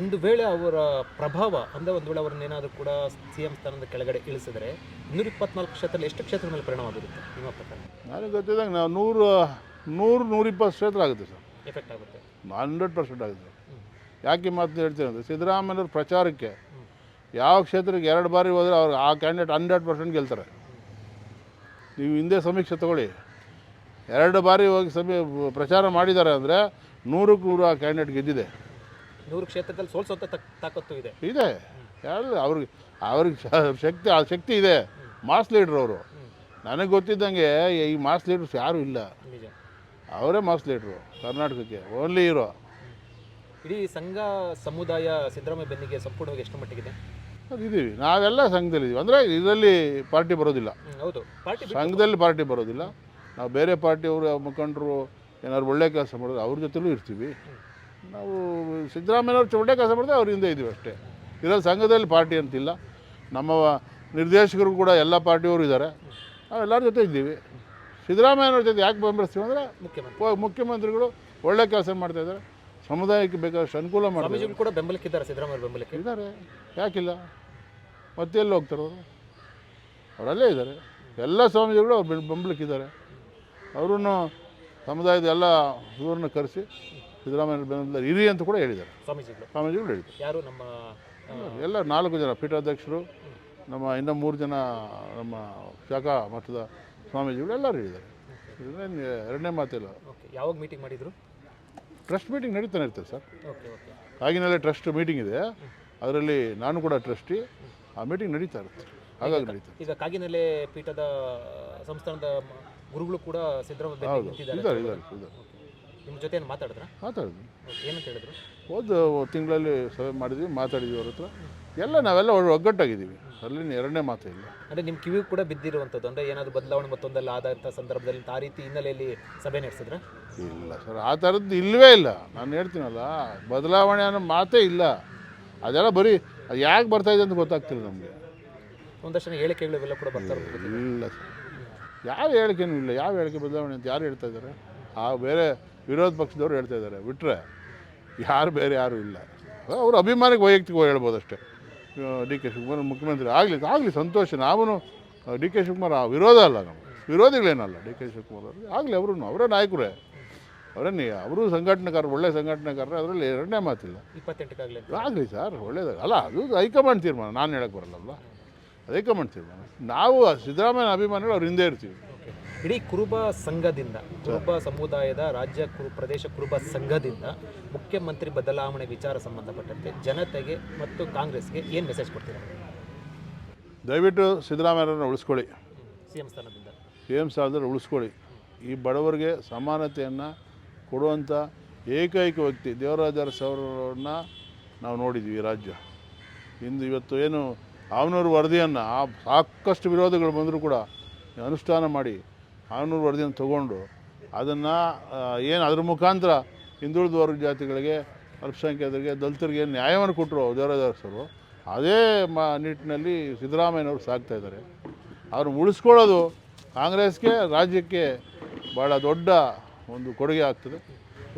ಒಂದು ವೇಳೆ ಅವರ ಪ್ರಭಾವ ಅಂದರೆ ಒಂದು ವೇಳೆ ಅವರನ್ನೇನಾದರೂ ಕೂಡ ಸಿ ಎಂ ಸ್ಥಾನದ ಕೆಳಗಡೆ ಇಳಿಸಿದ್ರೆ ಇನ್ನೂರ ಇಪ್ಪತ್ನಾಲ್ಕು ಕ್ಷೇತ್ರದಲ್ಲಿ ಎಷ್ಟು ಕ್ಷೇತ್ರ ಮೇಲೆ ಪರಿಣಾಮ ಬೀರುತ್ತೆ ನಿಮ್ಮ ಪ್ರಕಾರ? ನನಗೆ ಗೊತ್ತಿದ್ದಂಗೆ ನಾವು ನೂರು ನೂರು ನೂರಿಪ್ಪತ್ತು ಕ್ಷೇತ್ರ ಆಗುತ್ತೆ ಸರ್. ಎಫೆಕ್ಟ್ ಆಗುತ್ತೆ. ಹಂಡ್ರೆಡ್ ಪರ್ಸೆಂಟ್ ಆಗಿದೆ. ಯಾಕೆ ಮಾತು ಹೇಳ್ತೀನಿ ಅಂದರೆ ಸಿದ್ದರಾಮಯ್ಯವ್ರ ಪ್ರಚಾರಕ್ಕೆ ಯಾವ ಕ್ಷೇತ್ರಕ್ಕೆ ಎರಡು ಬಾರಿ ಹೋದರೆ ಅವ್ರು ಆ ಕ್ಯಾಂಡಿಡೇಟ್ ಹಂಡ್ರೆಡ್ ಪರ್ಸೆಂಟ್ ಗೆಲ್ತಾರೆ. ನೀವು ಹಿಂದೆ ಸಮೀಕ್ಷೆ ತಗೊಳ್ಳಿ. ಎರಡು ಬಾರಿ ಹೋಗಿ ಸಮೀ ಪ್ರಚಾರ ಮಾಡಿದ್ದಾರೆ ಅಂದರೆ ನೂರಕ್ಕೆ ನೂರು ಆ ಕ್ಯಾಂಡಿಡೇಟ್ ಗೆದ್ದಿದೆ. ನೂರು ಕ್ಷೇತ್ರದಲ್ಲಿ ಸೋಲ್ಸೋಂಥ ತಕ್ ತಾಕತ್ತು ಇದೆ. ಇದೆ. ಯಾರು ಅವ್ರಿಗೆ ಅವ್ರಿಗೆ ಶಕ್ತಿ ಆ ಶಕ್ತಿ ಇದೆ. ಮಾಸ್ ಲೀಡ್ರ್ ಅವರು ನನಗೆ ಗೊತ್ತಿದ್ದಂಗೆ ಈ ಮಾಸ್ ಲೀಡರ್ಸ್ ಯಾರೂ ಇಲ್ಲ. ಅವರೇ ಮಾಸ್ ಲೀಡ್ರು ಕರ್ನಾಟಕಕ್ಕೆ ಓನ್ಲಿ ಹೀರೋ ಇಡೀ ಸಂಘ ಸಮುದಾಯ ಸಿದ್ದರಾಮಯ್ಯ ಬೆನ್ನಿಗೆ ಸಂಪೂರ್ಣವಾಗಿ ಎಷ್ಟು ಮಟ್ಟಿಗಿದೆ? ಇದ್ದೀವಿ. ನಾವೆಲ್ಲ ಸಂಘದಲ್ಲಿ ಇದ್ದೀವಿ. ಅಂದರೆ ಇದರಲ್ಲಿ ಪಾರ್ಟಿ ಬರೋದಿಲ್ಲ. ಹೌದು. ಪಾರ್ಟಿ ಸಂಘದಲ್ಲಿ ಪಾರ್ಟಿ ಬರೋದಿಲ್ಲ. ನಾವು ಬೇರೆ ಪಾರ್ಟಿಯವರು ಮುಖಂಡರು ಏನಾದ್ರು ಒಳ್ಳೆ ಕೆಲಸ ಮಾಡಿದ್ರೆ ಅವ್ರ ಜೊತೆಲೂ ಇರ್ತೀವಿ. ನಾವು ಸಿದ್ದರಾಮಯ್ಯವ್ರು ಒಳ್ಳೆ ಕೆಲಸ ಮಾಡಿದ್ರೆ ಅವ್ರ ಹಿಂದೆ ಇದ್ದೀವಿ ಅಷ್ಟೇ. ಇದರಲ್ಲಿ ಸಂಘದಲ್ಲಿ ಪಾರ್ಟಿ ಅಂತಿಲ್ಲ. ನಮ್ಮ ನಿರ್ದೇಶಕರು ಕೂಡ ಎಲ್ಲ ಪಾರ್ಟಿಯವರು ಇದ್ದಾರೆ. ನಾವು ಎಲ್ಲರ ಜೊತೆ ಇದ್ದೀವಿ. ಸಿದ್ದರಾಮಯ್ಯವ್ರ ಜೊತೆ ಯಾಕೆ ಬೆಂಬಲಿಸ್ತೀವಿ ಅಂದರೆ ಮುಖ್ಯಮಂತ್ರಿ. ಮುಖ್ಯಮಂತ್ರಿಗಳು ಒಳ್ಳೆ ಕೆಲಸ ಮಾಡ್ತಾ ಇದ್ದಾರೆ. ಸಮುದಾಯಕ್ಕೆ ಬೇಕಾದಷ್ಟು ಅನುಕೂಲ ಮಾಡ್ತಾರೆ ಕೂಡ ಬೆಂಬಲಕ್ಕಿದ್ದಾರೆ ಸಿದ್ದರಾಮಯ್ಯ ಬೆಂಬಲಕ್ಕೆ. ಇದ್ದಾರೆ. ಯಾಕಿಲ್ಲ? ಮತ್ತೆ ಎಲ್ಲಿ ಹೋಗ್ತಾರೆ ಅವರು? ಅವರಲ್ಲೇ ಇದ್ದಾರೆ. ಎಲ್ಲ ಸ್ವಾಮೀಜಿಗಳು ಅವ್ರು ಬೆಂಬಲಕ್ಕಿದ್ದಾರೆ. ಅವರೂ ಸಮುದಾಯದ ಎಲ್ಲ ಇವ್ರನ್ನ ಕರೆಸಿ ಸಿದ್ದರಾಮಯ್ಯ ಬೆಂಬಲ ಇರಿ ಅಂತ ಕೂಡ ಹೇಳಿದ್ದಾರೆ. ಸ್ವಾಮೀಜಿಗಳು. ಸ್ವಾಮೀಜಿಗಳು ಹೇಳಿದ್ದಾರೆ. ಯಾರು ನಮ್ಮ ಎಲ್ಲ ನಾಲ್ಕು ಜನ ಪೀಠಾಧ್ಯಕ್ಷರು ನಮ್ಮ ಇನ್ನೂ ಮೂರು ಜನ ನಮ್ಮ ಶಾಖಾ ಮಠದ ಸ್ವಾಮೀಜಿಗಳು ಎಲ್ಲರೂ ಹೇಳಿದ್ದಾರೆ. ಇದೇನು ಎರಡನೇ ಮಾತಿಲ್ಲ ಓಕೆ ಯಾವಾಗ ಮೀಟಿಂಗ್ ಮಾಡಿದ್ರು? ಟ್ರಸ್ಟ್ ಮೀಟಿಂಗ್ ನಡೀತಾನೆ ಇರ್ತದೆ sir. Okay okay. ಆಗಿನಲ್ಲೇ trust meeting ಇದೆ. ಅದರಲ್ಲಿ ನಾನು ಕೂಡ ಟ್ರಸ್ಟಿ ಆ ಮೀಟಿಂಗ್ ನಡೀತಾ ಇರುತ್ತೆ. ಹಾಗಾಗಿ ನಡೀತಾ ಈಗ ಕಾಗಿನೆಲೆ ಪೀಠದ ಸಂಸ್ಥಾನದ ಗುರುಗಳು ಕೂಡ ಸಿದ್ದರಾಮಯ್ಯ ಇದ್ದಾರೆ ಇದ್ದಾರೆ ಇದ್ದಾರೆ. ನಿಮ್ಮ ಜೊತೆ ಏನು ಮಾತಾಡಿದ್ರ? ಮಾತಾಡಿದ್ವಿ. ಏನಂತ ಹೇಳಿದ್ರು? ಹೋದ ತಿಂಗಳಲ್ಲಿ ಸಭೆ ಮಾಡಿದ್ವಿ ಮಾತಾಡಿದ್ವಿ ಅವ್ರ ಹತ್ರ. ಎಲ್ಲ ನಾವೆಲ್ಲ ಒಳ್ಳೆ ಒಗ್ಗಟ್ಟಾಗಿದ್ದೀವಿ. ಅಲ್ಲಿ ಎರಡನೇ ಮಾತು ಇಲ್ಲ. ಅಂದರೆ ನಿಮ್ಮ ಕಿವಿ ಕೂಡ ಬಿದ್ದಿರುವಂಥದ್ದು ಅಂದರೆ ಏನಾದರೂ ಬದಲಾವಣೆ ಮತ್ತೊಂದೆಲ್ಲ ಆದಂಥ ಸಂದರ್ಭದಲ್ಲಿ ಆ ರೀತಿ ಹಿನ್ನೆಲೆಯಲ್ಲಿ ಸಭೆ ನಡೆಸಿದ್ರೆ? ಇಲ್ಲ ಸರ್ ಆ ಥರದ್ದು ಇಲ್ಲವೇ ಇಲ್ಲ. ನಾನು ಹೇಳ್ತೀನಲ್ಲ ಬದಲಾವಣೆ ಅನ್ನೋ ಮಾತೇ ಇಲ್ಲ. ಅದೆಲ್ಲ ಬರೀ ಅದು ಯಾಕೆ ಬರ್ತಾ ಇದೆ ಅಂತ ಗೊತ್ತಾಗ್ತಿಲ್ಲ ನಮಗೆ. ಒಂದಷ್ಟು ಜನ ಹೇಳಿಕೆಗಳು ಇವೆಲ್ಲ ಕೂಡ ಬರ್ತಾ ಇಲ್ಲ ಸರ್. ಯಾವ ಹೇಳಿಕೆನೂ ಇಲ್ಲ. ಯಾವ ಹೇಳಿಕೆ ಬದಲಾವಣೆ ಅಂತ ಯಾರು ಹೇಳ್ತಾ ಇದ್ದಾರೆ? ಆ ಬೇರೆ ವಿರೋಧ ಪಕ್ಷದವರು ಹೇಳ್ತಾ ಇದ್ದಾರೆ. ಬಿಟ್ಟರೆ ಯಾರು ಬೇರೆ ಯಾರೂ ಇಲ್ಲ. ಅವರು ಅಭಿಮಾನಿಗೆ ವೈಯಕ್ತಿಕವಾಗಿ ಹೇಳ್ಬೋದು ಅಷ್ಟೇ. ಡಿ ಕೆ ಶಿವಕುಮಾರ್ ಮುಖ್ಯಮಂತ್ರಿ ಆಗಲಿ ಆಗಲಿ ಸಂತೋಷ. ನಾವು ಡಿ ಕೆ ಶಿವಕುಮಾರ್ ಆ ವಿರೋಧ ಅಲ್ಲ ನಾವು ವಿರೋಧಿಗಳೇನಲ್ಲ ಡಿ ಕೆ ಶಿವಕುಮಾರ್ ಅವರು. ಆಗಲಿ ಅವರು ಅವರೇ ನಾಯಕರೇ. ಅವರೇ ಅವರು ಸಂಘಟನೆಕಾರರು ಒಳ್ಳೆ ಸಂಘಟನೆಕಾರರು ಅದರಲ್ಲಿ ಎರಡನೇ ಮಾತಿಲ್ಲ. ಆಗಲಿ ಸರ್ ಒಳ್ಳೇದಾಗ ಅಲ್ಲ ಅದು ಹೈಕಮಾಂಡ್ ತೀರ್ಮಾನ. ನಾನು ಹೇಳಕ್ಕೆ ಬರಲ್ಲಲ್ಲ ಅದು ಹೈಕಮಾಂಡ್ ತೀರ್ಮಾನ. ನಾವು ಸಿದ್ದರಾಮಯ್ಯ ಅಭಿಮಾನಿಗಳು ಅವ್ರ ಹಿಂದೆ ಇರ್ತೀವಿ. ಇಡೀ ಕುರುಬ ಸಂಘದಿಂದ ಕುರುಬ ಸಮುದಾಯದ ರಾಜ್ಯ ಕುರು ಪ್ರದೇಶ ಕುರುಬ ಸಂಘದಿಂದ ಮುಖ್ಯಮಂತ್ರಿ ಬದಲಾವಣೆ ವಿಚಾರ ಸಂಬಂಧಪಟ್ಟಂತೆ ಜನತೆಗೆ ಮತ್ತು ಕಾಂಗ್ರೆಸ್ಗೆ ಏನು ಮೆಸೇಜ್ ಕೊಡ್ತೀರಾ? ದಯವಿಟ್ಟು ಸಿದ್ದರಾಮಯ್ಯರನ್ನು ಉಳಿಸ್ಕೊಳ್ಳಿ. ಸಿ ಎಂ ಸ್ಥಾನದಿಂದ. ಸಿ ಎಂ ಸ್ಥಾನದಲ್ಲಿ ಉಳಿಸ್ಕೊಳ್ಳಿ. ಈ ಬಡವರಿಗೆ ಸಮಾನತೆಯನ್ನು ಕೊಡುವಂಥ ಏಕೈಕ ವ್ಯಕ್ತಿ ದೇವರಾಜ ಅರಸು ಅವರನ್ನ ನಾವು ನೋಡಿದ್ವಿ ಈ ರಾಜ್ಯ. ಇಂದು ಇವತ್ತು ಏನು ಆವನೂರು ವರದಿಯನ್ನು ಆ ಸಾಕಷ್ಟು ವಿರೋಧಗಳು ಬಂದರೂ ಕೂಡ ಅನುಷ್ಠಾನ ಮಾಡಿ ಆವನೂರು ವರದಿಯನ್ನು ತಗೊಂಡು ಅದನ್ನು ಏನು ಅದ್ರ ಮುಖಾಂತರ ಹಿಂದುಳಿದ ವರ್ಗ ಜಾತಿಗಳಿಗೆ, ಅಲ್ಪಸಂಖ್ಯಾತರಿಗೆ, ದಲಿತರಿಗೆ ನ್ಯಾಯವನ್ನು ಕೊಟ್ಟರು ದೇವರಾಜ ಅರಸರು ಅದೇ ಮ, ನಿಟ್ಟಿನಲ್ಲಿ ಸಿದ್ದರಾಮಯ್ಯನವರು ಸಾಕ್ತಾ ಇದ್ದಾರೆ. ಅವ್ರನ್ನ ಉಳಿಸ್ಕೊಳ್ಳೋದು ಕಾಂಗ್ರೆಸ್ಗೆ, ರಾಜ್ಯಕ್ಕೆ ಭಾಳ ದೊಡ್ಡ ಒಂದು ಕೊಡುಗೆ ಆಗ್ತದೆ.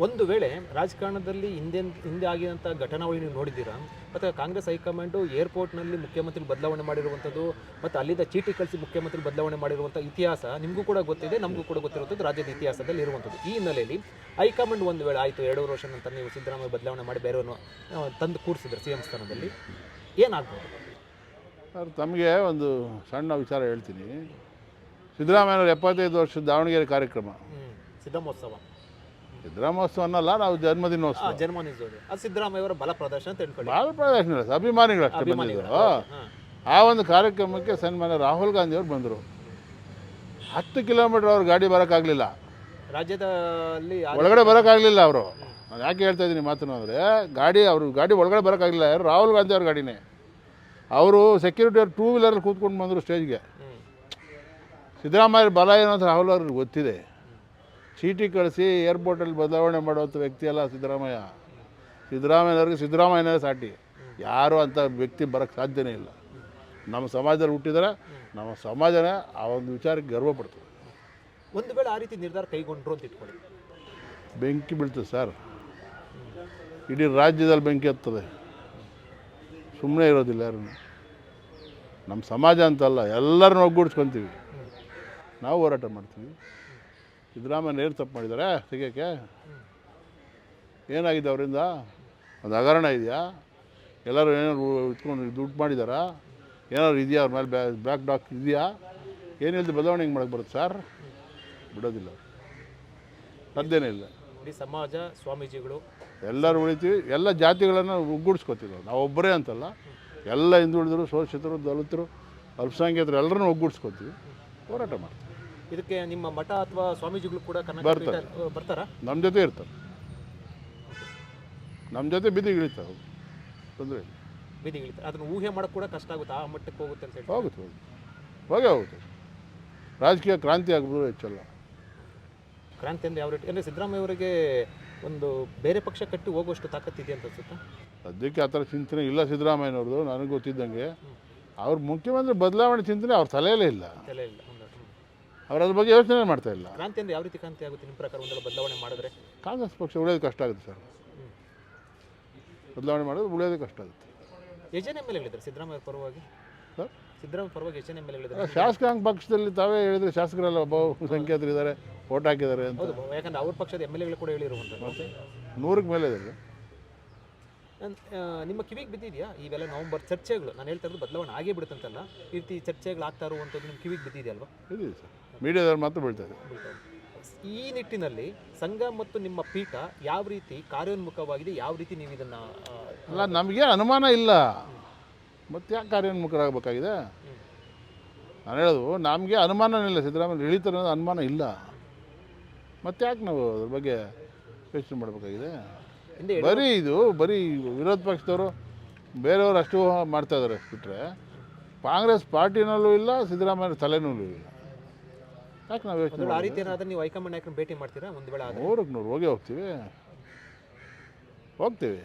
ಒಂದು ವೇಳೆ ರಾಜಕಾರಣದಲ್ಲಿ ಹಿಂದೆ ಹಿಂದೆ ಆಗಿದಂಥ ಘಟನಾವಳಿ ನೀವು ನೋಡಿದ್ದೀರಾ? ಮತ್ತು ಕಾಂಗ್ರೆಸ್ ಹೈಕಮಾಂಡು ಏರ್ಪೋರ್ಟ್ನಲ್ಲಿ ಮುಖ್ಯಮಂತ್ರಿ ಬದಲಾವಣೆ ಮಾಡಿರುವಂಥದ್ದು ಮತ್ತು ಅಲ್ಲಿಂದ ಚೀಟಿ ಕಳಿಸಿ ಮುಖ್ಯಮಂತ್ರಿ ಬದಲಾವಣೆ ಮಾಡಿರುವಂಥ ಇತಿಹಾಸ ನಿಮಗೂ ಕೂಡ ಗೊತ್ತಿದೆ ನಮಗೂ ಕೂಡ ಗೊತ್ತಿರುವಂಥದ್ದು ರಾಜ್ಯದ ಇತಿಹಾಸದಲ್ಲಿ ಇರುವಂಥದ್ದು. ಈ ಹಿನ್ನೆಲೆಯಲ್ಲಿ ಹೈಕಮಾಂಡ್ ಒಂದು ವೇಳೆ ಆಯಿತು ಎರಡೂವರೆ ವರ್ಷ ನಂತರ ನೀವು ಸಿದ್ದರಾಮಯ್ಯ ಬದಲಾವಣೆ ಮಾಡಿ ಬೇರೆಯವನ್ನು ತಂದು ಕೂರಿಸಿದ್ರೆ ಸಿ ಎಂ ಸ್ಥಾನದಲ್ಲಿ ಏನಾಗ್ಬೋದು? ಸರ್ ತಮಗೆ ಒಂದು ಸಣ್ಣ ವಿಚಾರ ಹೇಳ್ತೀನಿ. ಸಿದ್ದರಾಮಯ್ಯವ್ರ ಎಪ್ಪತ್ತೈದು ವರ್ಷದ ದಾವಣಗೆರೆ ಕಾರ್ಯಕ್ರಮ. ಸಿದ್ದಮೋತ್ಸವ. ಸಿದ್ದರಾಮೋತ್ಸವ ಅನ್ನಲ್ಲ ನಾವು ಜನ್ಮದಿನೋತ್ಸವ. ಜನ್ಮನಿಸೋದು ಅದು ಸಿದ್ದರಾಮಯ್ಯ ಅವರ ಬಲ ಪ್ರದರ್ಶನ ಅಂತ ತಿಳ್ಕೊಳ್ಳಿ. ಭಾಳ ಪ್ರದರ್ಶನ ಇಲ್ಲ ಅಭಿಮಾನಿಗಳು ಅಷ್ಟೇ ಅಭಿಮಾನಿಗಳು ಬಂದಿದ್ದು ಹಾ. ಆ ಒಂದು ಕಾರ್ಯಕ್ರಮಕ್ಕೆ ಸನ್ಮಾನ್ಯ ರಾಹುಲ್ ಗಾಂಧಿ ಅವರು ಬಂದರು. ಹತ್ತು ಕಿಲೋಮೀಟರ್ ಅವ್ರ ಗಾಡಿ ಬರೋಕ್ಕಾಗಲಿಲ್ಲ. ರಾಜ್ಯದಲ್ಲಿ ಆ- ಒಳಗಡೆ ಬರೋಕ್ಕಾಗಲಿಲ್ಲ ಅವರು. ನಾನು ಯಾಕೆ ಹೇಳ್ತಾ ಇದ್ದೀನಿ ಮಾತನ್ನು ಅಂದರೆ ಗಾಡಿ ಅವರು ಗಾಡಿ ಒಳಗಡೆ ಬರೋಕ್ಕಾಗಲಿಲ್ಲ. ಯಾರು? ರಾಹುಲ್ ಗಾಂಧಿ ಅವ್ರ ಗಾಡಿನೇ. ಅವರು ಸೆಕ್ಯೂರಿಟಿ ಅವ್ರು ಟೂ ವೀಲರಲ್ಲಿ ಕೂತ್ಕೊಂಡು ಬಂದರು ಸ್ಟೇಜ್ಗೆ ಹ್ಮ್. ಸಿದ್ದರಾಮಯ್ಯ ಬಲ ಏನು ಅಂತ ರಾಹುಲ್ ಅವ್ರಿಗೆ ಗೊತ್ತಿದೆ. ಚೀಟಿ ಕಳಿಸಿ ಏರ್ಪೋರ್ಟಲ್ಲಿ ಬದಲಾವಣೆ ಮಾಡುವಂಥ ವ್ಯಕ್ತಿ ಅಲ್ಲ ಸಿದ್ದರಾಮಯ್ಯ. ಸಿದ್ದರಾಮಯ್ಯನವ್ರಿಗೆ ಸಿದ್ದರಾಮಯ್ಯನೇ ಸಾಟಿ. ಯಾರು ಅಂಥ ವ್ಯಕ್ತಿ ಬರೋಕ್ಕೆ ಸಾಧ್ಯನೇ ಇಲ್ಲ. ನಮ್ಮ ಸಮಾಜದಲ್ಲಿ ಹುಟ್ಟಿದರೆ ನಮ್ಮ ಸಮಾಜನೇ ಆ ಒಂದು ವಿಚಾರಕ್ಕೆ ಗರ್ವ ಪಡ್ತದೆ ಒಂದು ವೇಳೆ ಆ ರೀತಿ ನಿರ್ಧಾರ ಕೈಗೊಂಡ್ರು ಅಂತ ಇಟ್ಕೊಳ್ಳಿ. ಬೆಂಕಿ ಬೀಳ್ತದೆ ಸರ್. ಇಡೀ ರಾಜ್ಯದಲ್ಲಿ ಬೆಂಕಿ ಹತ್ತದೆ. ಸುಮ್ಮನೆ ಇರೋದಿಲ್ಲ ಯಾರು ನಮ್ಮ ಸಮಾಜ ಅಂತಲ್ಲ ಎಲ್ಲರನ್ನ ಒಗ್ಗೂಡಿಸ್ಕೊತೀವಿ. ನಾವು ಹೋರಾಟ ಮಾಡ್ತೀವಿ. ಸಿದ್ದರಾಮಯ್ಯ ಏನು ತಪ್ಪು ಮಾಡಿದ್ದಾರೆ ತೆಗಿಯೋಕ್ಕೆ ಏನಾಗಿದೆ ಅವರಿಂದ? ಒಂದು ಹಗರಣ ಇದೆಯಾ? ಎಲ್ಲರೂ ಏನಾದ್ರು ಇಟ್ಕೊಂಡು ದುಡ್ಡು ಮಾಡಿದಾರಾ? ಏನಾದ್ರು ಇದೆಯಾ ಅವ್ರ ಮೇಲೆ ಬ್ಯಾ ಬ್ಯಾಕ್ ಡಾಕ್ ಇದೆಯಾ? ಏನು ಹೇಳ್ದು ಬದಲಾವಣೆ ಹೆಂಗೆ ಮಾಡೋಕ್ಕೆ ಬರುತ್ತೆ ಸರ್? ಬಿಡೋದಿಲ್ಲ. ಸಾಧ್ಯನೇ ಇಲ್ಲ. ಇಡೀ ಸಮಾಜ ಸ್ವಾಮೀಜಿಗಳು. ಎಲ್ಲರೂ ಉಳಿತೀವಿ ಎಲ್ಲ ಜಾತಿಗಳನ್ನು ಒಗ್ಗೂಡಿಸ್ಕೊತೀವಿ ನಾವು. ನಾವು ಒಬ್ಬರೇ ಅಂತಲ್ಲ. ಎಲ್ಲ ಹಿಂದುಳಿದ್ರು ಶೋಷಿತರು ದಲಿತರು ಅಲ್ಪಸಂಖ್ಯಾತರು ಎಲ್ಲರನ್ನೂ ಒಗ್ಗೂಡಿಸ್ಕೊತೀವಿ. ಹೋರಾಟ ಮಾಡ್ತೀವಿ. ಇದಕ್ಕೆ ನಿಮ್ಮ ಮಠ ಅಥವಾ ಸ್ವಾಮೀಜಿಗಳು ಕೂಡ ಕನ್ನಡ ಬರ್ತಾರೆ. ಬರ್ತಾರಾ? ನಮ್ಮ ಜೊತೆ ಇರ್ತಾರೆ. ನಮ್ಮ ಜೊತೆ ಬಿದ್ದಿಗೆ ಇಳಿತಾರೆ ತೊಂದರೆ ಇಲ್ಲ. ಬೀದಿಗಿಳಿತಾರೆ ಅದನ್ನ ಊಹೆ ಮಾಡಕ್ ಕೂಡ ಕಷ್ಟ ಆಗುತ್ತೆ. ಆ ಮಟ್ಟಕ್ಕೆ ಹೋಗುತ್ತೆ ಅಂತ ಹೇಳಿ ಹೋಗುತ್ತೆ ಹೋಗುತ್ತೆ. ಹೋಗೇ ಹೋಗುತ್ತೆ. ರಾಜಕೀಯ ಕ್ರಾಂತಿ ಆಗ್ಬೋದು ಹೆಚ್ಚಲ್ಲ. ಕ್ರಾಂತಿ ಅಂದ್ರೆ ಯಾವ ರೀತಿ? ಅಂದ್ರೆ ಸಿದ್ದರಾಮಯ್ಯ ಅವರಿಗೆ ಒಂದು ಬೇರೆ ಪಕ್ಷ ಕಟ್ಟಿ ಹೋಗುವಷ್ಟು ತಾಕತ್ತಿದೆ ಅಂತ ಅನ್ಸುತ್ತಾ? ಸದ್ಯಕ್ಕೆ ಆ ಥರ ಚಿಂತನೆ ಇಲ್ಲ ಸಿದ್ದರಾಮಯ್ಯನವ್ರದ್ದು ನನಗೆ ಗೊತ್ತಿದ್ದಂಗೆ. ಅವ್ರ ಮುಖ್ಯಮಂತ್ರಿ ಬದಲಾವಣೆ ಚಿಂತನೆ ಅವ್ರ ತಲೆಯಲ್ಲೇ ಇಲ್ಲ. ತಲೆ ಇಲ್ಲ. ಅದ್ರ ಬಗ್ಗೆ ಯೋಚನೆ ಮಾಡ್ತಾ ಇಲ್ಲ. ಕ್ರಾಂತಿ ಅಂದ್ರೆ ಯಾವ ರೀತಿ ಕ್ರಾಂತಿ ಆಗುತ್ತೆ? ನಿಮ್ಮ ಪ್ರಕಾರ ಒಂದೆಲ್ಲ ಬದಲಾವಣೆ ಮಾಡಿದ್ರೆ? ಕಾಂಗ್ರೆಸ್ ಪಕ್ಷ ಉಳಿಯೋದು ಕಷ್ಟ ಆಗುತ್ತೆ ಸರ್. ಬದಲಾವಣೆ ಮಾಡೋದು ಉಳಿಯೋದು ಕಷ್ಟ ಆಗುತ್ತೆ. ಎಚ್ ಎನ್ ಎಂ ಎಲ್ ಹೇಳಿದ್ದಾರೆ ಸಿದ್ದರಾಮಯ್ಯ ಪರವಾಗಿ? ಸರ್? ಸಿದ್ದರಾಮಯ್ಯ ಪರವಾಗಿ ಎನ್ ಎಂ ಎಲ್ ಹೇಳಿದ್ದಾರೆ ಶಾಸಕಾಂಗ ಪಕ್ಷದಲ್ಲಿ ತಾವೇ ಹೇಳಿದ್ರೆ ಶಾಸಕರೆಲ್ಲ ಬಹು ಸಂಖ್ಯಾತರಿದ್ದಾರೆ ಓಟ್ ಹಾಕಿದ್ದಾರೆ ಅಂತ. ಹೌದು ಯಾಕಂದ್ರೆ ಅವ್ರ ಪಕ್ಷದ ಎಂ ಎಲ್ ಎಗಳು ಕೂಡ ಹೇಳಿರುವಂಥದ್ದು ನೂರಕ್ಕೆ ಮೇಲೆ ಇದೆ. ನಿಮ್ಮ ಕಿವಿಗೆ ಬಿದ್ದಿದೆಯಾ? ಇವೆಲ್ಲ ನವಂಬರ್ ಚರ್ಚೆಗಳು. ನಾನು ಹೇಳ್ತಾ ಇರೋದು ಬದಲಾವಣೆ ಆಗೇ ಬಿಡುತ್ತಂತಲ್ಲ. ಈ ರೀತಿ ಚರ್ಚೆಗಳು ಆಗ್ತಾ ಇರುವಂಥದ್ದು ನಿಮ್ಮ ಕಿವಿಗೆ ಬಿದ್ದಿದೆಯಲ್ವಾ? ಇದೆ ಸರ್. ಮೀಡಿಯಾದವ್ರು ಮಾತ್ರ ಬೀಳ್ತದೆ ಈ ನಿಟ್ಟಿನಲ್ಲಿ ಸಂಘ ಮತ್ತು ನಿಮ್ಮ ಪೀಠ ಯಾವ ರೀತಿ ಕಾರ್ಯೋನ್ಮುಖವಾಗಿದೆ? ಯಾವ ರೀತಿ ನೀವು ಇದನ್ನ ಅಲ್ಲ ನಮಗೆ ಅನುಮಾನ ಇಲ್ಲ. ಮತ್ತೆ ಯಾಕೆ ಕಾರ್ಯೋನ್ಮುಖರಾಗಬೇಕಾಗಿದೆ? ನಾನು ಹೇಳೋದು ನಮಗೆ ಅನುಮಾನನೇ ಇಲ್ಲ. ಸಿದ್ದರಾಮಯ್ಯ ಇಳಿತಾರೆ ಅನ್ನೋದು ಅನುಮಾನ ಇಲ್ಲ. ಮತ್ತೆ ಯಾಕೆ ನಾವು ಅದ್ರ ಬಗ್ಗೆ ಯೋಚನೆ ಮಾಡಬೇಕಾಗಿದೆ? ಹಿಂದೆ ಬರೀ ಇದು ಬರೀ ವಿರೋಧ ಪಕ್ಷದವರು ಬೇರೆಯವರು ಅಷ್ಟು ಮಾಡ್ತಾ ಇದ್ದಾರೆ ಬಿಟ್ಟರೆ ಕಾಂಗ್ರೆಸ್ ಪಾರ್ಟಿನಲ್ಲೂ ಇಲ್ಲ ಸಿದ್ದರಾಮಯ್ಯ ತಲೆನೂ ಇಲ್ಲ. ಯಾಕೆ ನಾವು ಯೋಚನೆ ಆ ರೀತಿ ಏನಾದ್ರೆ ನೀವು ಹೈಕಮಾಂಡ್ ನಾಯಕರನ್ನ ಭೇಟಿ ಮಾಡ್ತೀರಾ? ಒಂದು ವೇಳೆ ಆದ್ರೆ. ನೂರಕ್ಕೆ ನೂರು ಹೋಗೇ ಹೋಗ್ತೀವಿ. ಹೋಗ್ತೀವಿ.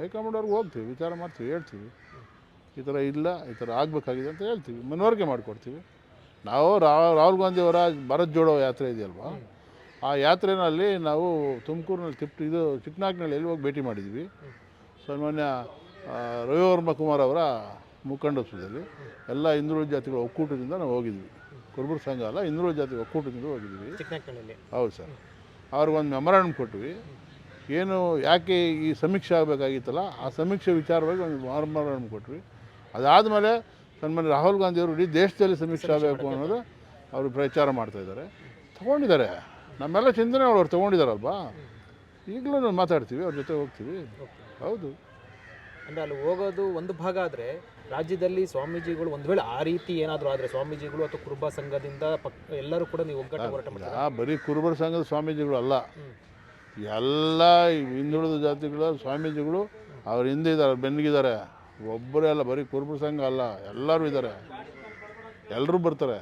ಹೈಕಮಾಂಡ್ ಅವ್ರಿಗೆ ಹೋಗ್ತೀವಿ ವಿಚಾರ ಮಾಡ್ತೀವಿ ಹೇಳ್ತೀವಿ. ಈ ಥರ ಇಲ್ಲ ಈ ಥರ ಆಗಬೇಕಾಗಿದೆ ಅಂತ ಹೇಳ್ತೀವಿ. ಮನವರಿಕೆ ಮಾಡಿಕೊಡ್ತೀವಿ. ನಾವು ರಾ- ರಾಹುಲ್ ಗಾಂಧಿ ಅವರ ಭಾರತ್ ಜೋಡೋ ಯಾತ್ರೆ ಇದೆಯಲ್ವಾ? ಆ ಯಾತ್ರೆನಲ್ಲಿ ನಾವು ತುಮಕೂರಿನಲ್ಲಿ ತಿಪ್ಪ ಇದು ಚಿಕ್ಕನಾಗ್ನಳ್ಳಿಯಲ್ಲಿ ಹೋಗಿ ಭೇಟಿ ಮಾಡಿದ್ವಿ? ಸನ್ಮಾನ್ಯ ಆ, ರವಿವರ್ಮ ಕುಮಾರ್ ಅವರ ಮುಖಂಡತ್ವದಲ್ಲಿ. ಎಲ್ಲ ಹಿಂದುಳಿದ ಜಾತಿಗಳ ಒಕ್ಕೂಟದಿಂದ ನಾವು ಹೋಗಿದ್ವಿ. ಕುರುಬರ ಸಂಘ ಅಲ್ಲ ಹಿಂದುಳಿದ ಜಾತಿ ಒಕ್ಕೂಟದಿಂದ ಹೋಗಿದ್ವಿ ಹೌದು ಸರ್. ಅವ್ರಿಗೊಂದು ಮೆಮೊರಾಂಡಮ್ ಕೊಟ್ವಿ. ಏನು ಯಾಕೆ ಈ ಸಮೀಕ್ಷೆ ಆಗಬೇಕಾಗಿತ್ತಲ್ಲ ಆ ಸಮೀಕ್ಷೆ ವಿಚಾರವಾಗಿ ಒಂದು ಮೆಮೊರಾಂಡಮ್ ಕೊಟ್ವಿ. ಅದಾದಮೇಲೆ ಸನ್ಮಾನ್ಯ ರಾಹುಲ್ ಗಾಂಧಿ ಅವರು ಇಡೀ ದೇಶದಲ್ಲಿ ಸಮೀಕ್ಷೆ ಆಗಬೇಕು ಅನ್ನೋದು ಅವರು ಪ್ರಚಾರ ಮಾಡ್ತಾಯಿದ್ದಾರೆ ತೊಗೊಂಡಿದ್ದಾರೆ. ನಮ್ಮೆಲ್ಲ ಚಿಂತನೆ ಅವ್ರು ತೊಗೊಂಡಿದ್ದಾರಲ್ವಾ? ಈಗಲೂ ನಾವು ಮಾತಾಡ್ತೀವಿ ಅವ್ರ ಜೊತೆ ಹೋಗ್ತೀವಿ. ಹೌದು. ಅಂದ್ರೆ ಅಲ್ಲಿ ಹೋಗೋದು ಒಂದು ಭಾಗ ಆದ್ರೆ ರಾಜ್ಯದಲ್ಲಿ ಸ್ವಾಮೀಜಿಗಳು ಒಂದು ವೇಳೆ ಆ ರೀತಿ ಏನಾದರೂ ಆದರೆ ಸ್ವಾಮೀಜಿಗಳು ಅಥವಾ ಕುರುಬ ಸಂಘದಿಂದ ಪಕ್ ಎಲ್ಲರೂ ಕೂಡ ನೀವು ಒಗ್ಗಟ್ಟು ಹೋರಾಟ ಮಾಡ್ತಾರೆ? ಬರೀ ಕುರುಬರ ಸಂಘದ ಸ್ವಾಮೀಜಿಗಳು ಅಲ್ಲ. ಎಲ್ಲ ಹಿಂದುಳಿದ ಜಾತಿಗಳ ಸ್ವಾಮೀಜಿಗಳು ಅವ್ರ ಹಿಂದೆ ಇದ್ದಾರೆ ಬೆನ್ನಿಗಿದ್ದಾರೆ. ಒಬ್ಬರೇ ಅಲ್ಲ ಬರೀ ಕುರುಬರ ಸಂಘ ಅಲ್ಲ ಎಲ್ಲರೂ ಇದ್ದಾರೆ. ಎಲ್ಲರೂ ಬರ್ತಾರೆ.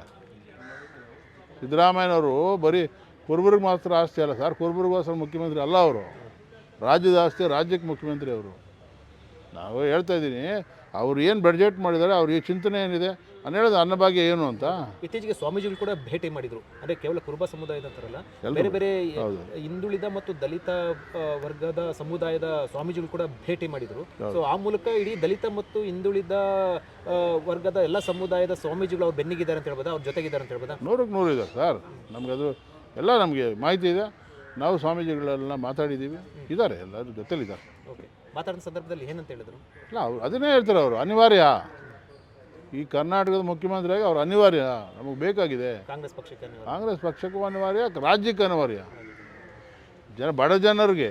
ಸಿದ್ದರಾಮಯ್ಯನವರು ಬರೀ ಕುರುಬರಿಗೆ ಮಾತ್ರ ಆಸ್ತಿ ಅಲ್ಲ ಸರ್. ಕುರುಬರಿಗೋಸ್ಕರ ಮುಖ್ಯಮಂತ್ರಿ ಅಲ್ಲ ಅವರು. ರಾಜ್ಯದ ಆಸ್ತಿ ರಾಜ್ಯಕ್ಕೆ ಮುಖ್ಯಮಂತ್ರಿ ಅವರು. ನಾವು ಹೇಳ್ತಾ ಇದ್ದೀನಿ ಅವ್ರು ಏನು ಬಡ್ಜೆಟ್ ಮಾಡಿದ್ದಾರೆ ಅವ್ರಿಗೆ ಚಿಂತನೆ ಏನಿದೆ ನಾನು ಹೇಳೋದು ಅನ್ನಭಾಗ್ಯ ಏನು ಅಂತ? ಇತ್ತೀಚೆಗೆ ಸ್ವಾಮೀಜಿಗಳು ಕೂಡ ಭೇಟಿ ಮಾಡಿದ್ರು. ಅಂದ್ರೆ ಕೇವಲ ಕುರುಬ ಸಮುದಾಯದ ಅಂತಾರಲ್ಲ ಬೇರೆ ಬೇರೆ ಹೌದು. ಹಿಂದುಳಿದ ಮತ್ತು ದಲಿತ ವರ್ಗದ ಸಮುದಾಯದ ಸ್ವಾಮೀಜಿಗಳು ಕೂಡ ಭೇಟಿ ಮಾಡಿದ್ರು. ಸೊ ಆ ಮೂಲಕ ಇಡೀ ದಲಿತ ಮತ್ತು ಹಿಂದುಳಿದ ವರ್ಗದ ಎಲ್ಲ ಸಮುದಾಯದ ಸ್ವಾಮೀಜಿಗಳು ಅವ್ರು ಬೆನ್ನಿಗಿದ್ದಾರೆ ಅಂತ ಹೇಳ್ಬೋದಾ? ಅವ್ರ ಜೊತೆಗಿದ್ದಾರೆ ಅಂತ ಹೇಳ್ಬೋದಾ? ನೂರಕ್ಕೆ ನೂರು ಇದೆ ಸರ್. ನಮಗದು ಎಲ್ಲ ನಮಗೆ ಮಾಹಿತಿ ಇದೆ. ನಾವು ಸ್ವಾಮೀಜಿಗಳೆಲ್ಲ ಮಾತಾಡಿದ್ದೀವಿ. ಇದ್ದಾರೆ ಎಲ್ಲರೂ ಜೊತೆಲಿದ್ದಾರೆ. ಓಕೆ ಮಾತಾಡಿದ ಸಂದರ್ಭದಲ್ಲಿ ಏನಂತ ಹೇಳಿದ್ರು? ಇಲ್ಲ ಅವ್ರು ಅದನ್ನೇ ಹೇಳ್ತಾರೆ ಅವರು ಅನಿವಾರ್ಯ. ಈ ಕರ್ನಾಟಕದ ಮುಖ್ಯಮಂತ್ರಿಯಾಗಿ ಅವ್ರು ಅನಿವಾರ್ಯ ನಮಗೆ ಬೇಕಾಗಿದೆ. ಕಾಂಗ್ರೆಸ್ ಪಕ್ಷಕ್ಕೆ ನೀವು ಕಾಂಗ್ರೆಸ್ ಪಕ್ಷಕ್ಕೂ ಅನಿವಾರ್ಯ ರಾಜ್ಯಕ್ಕೆ ಅನಿವಾರ್ಯ. ಜನ ಬಡ ಜನರಿಗೆ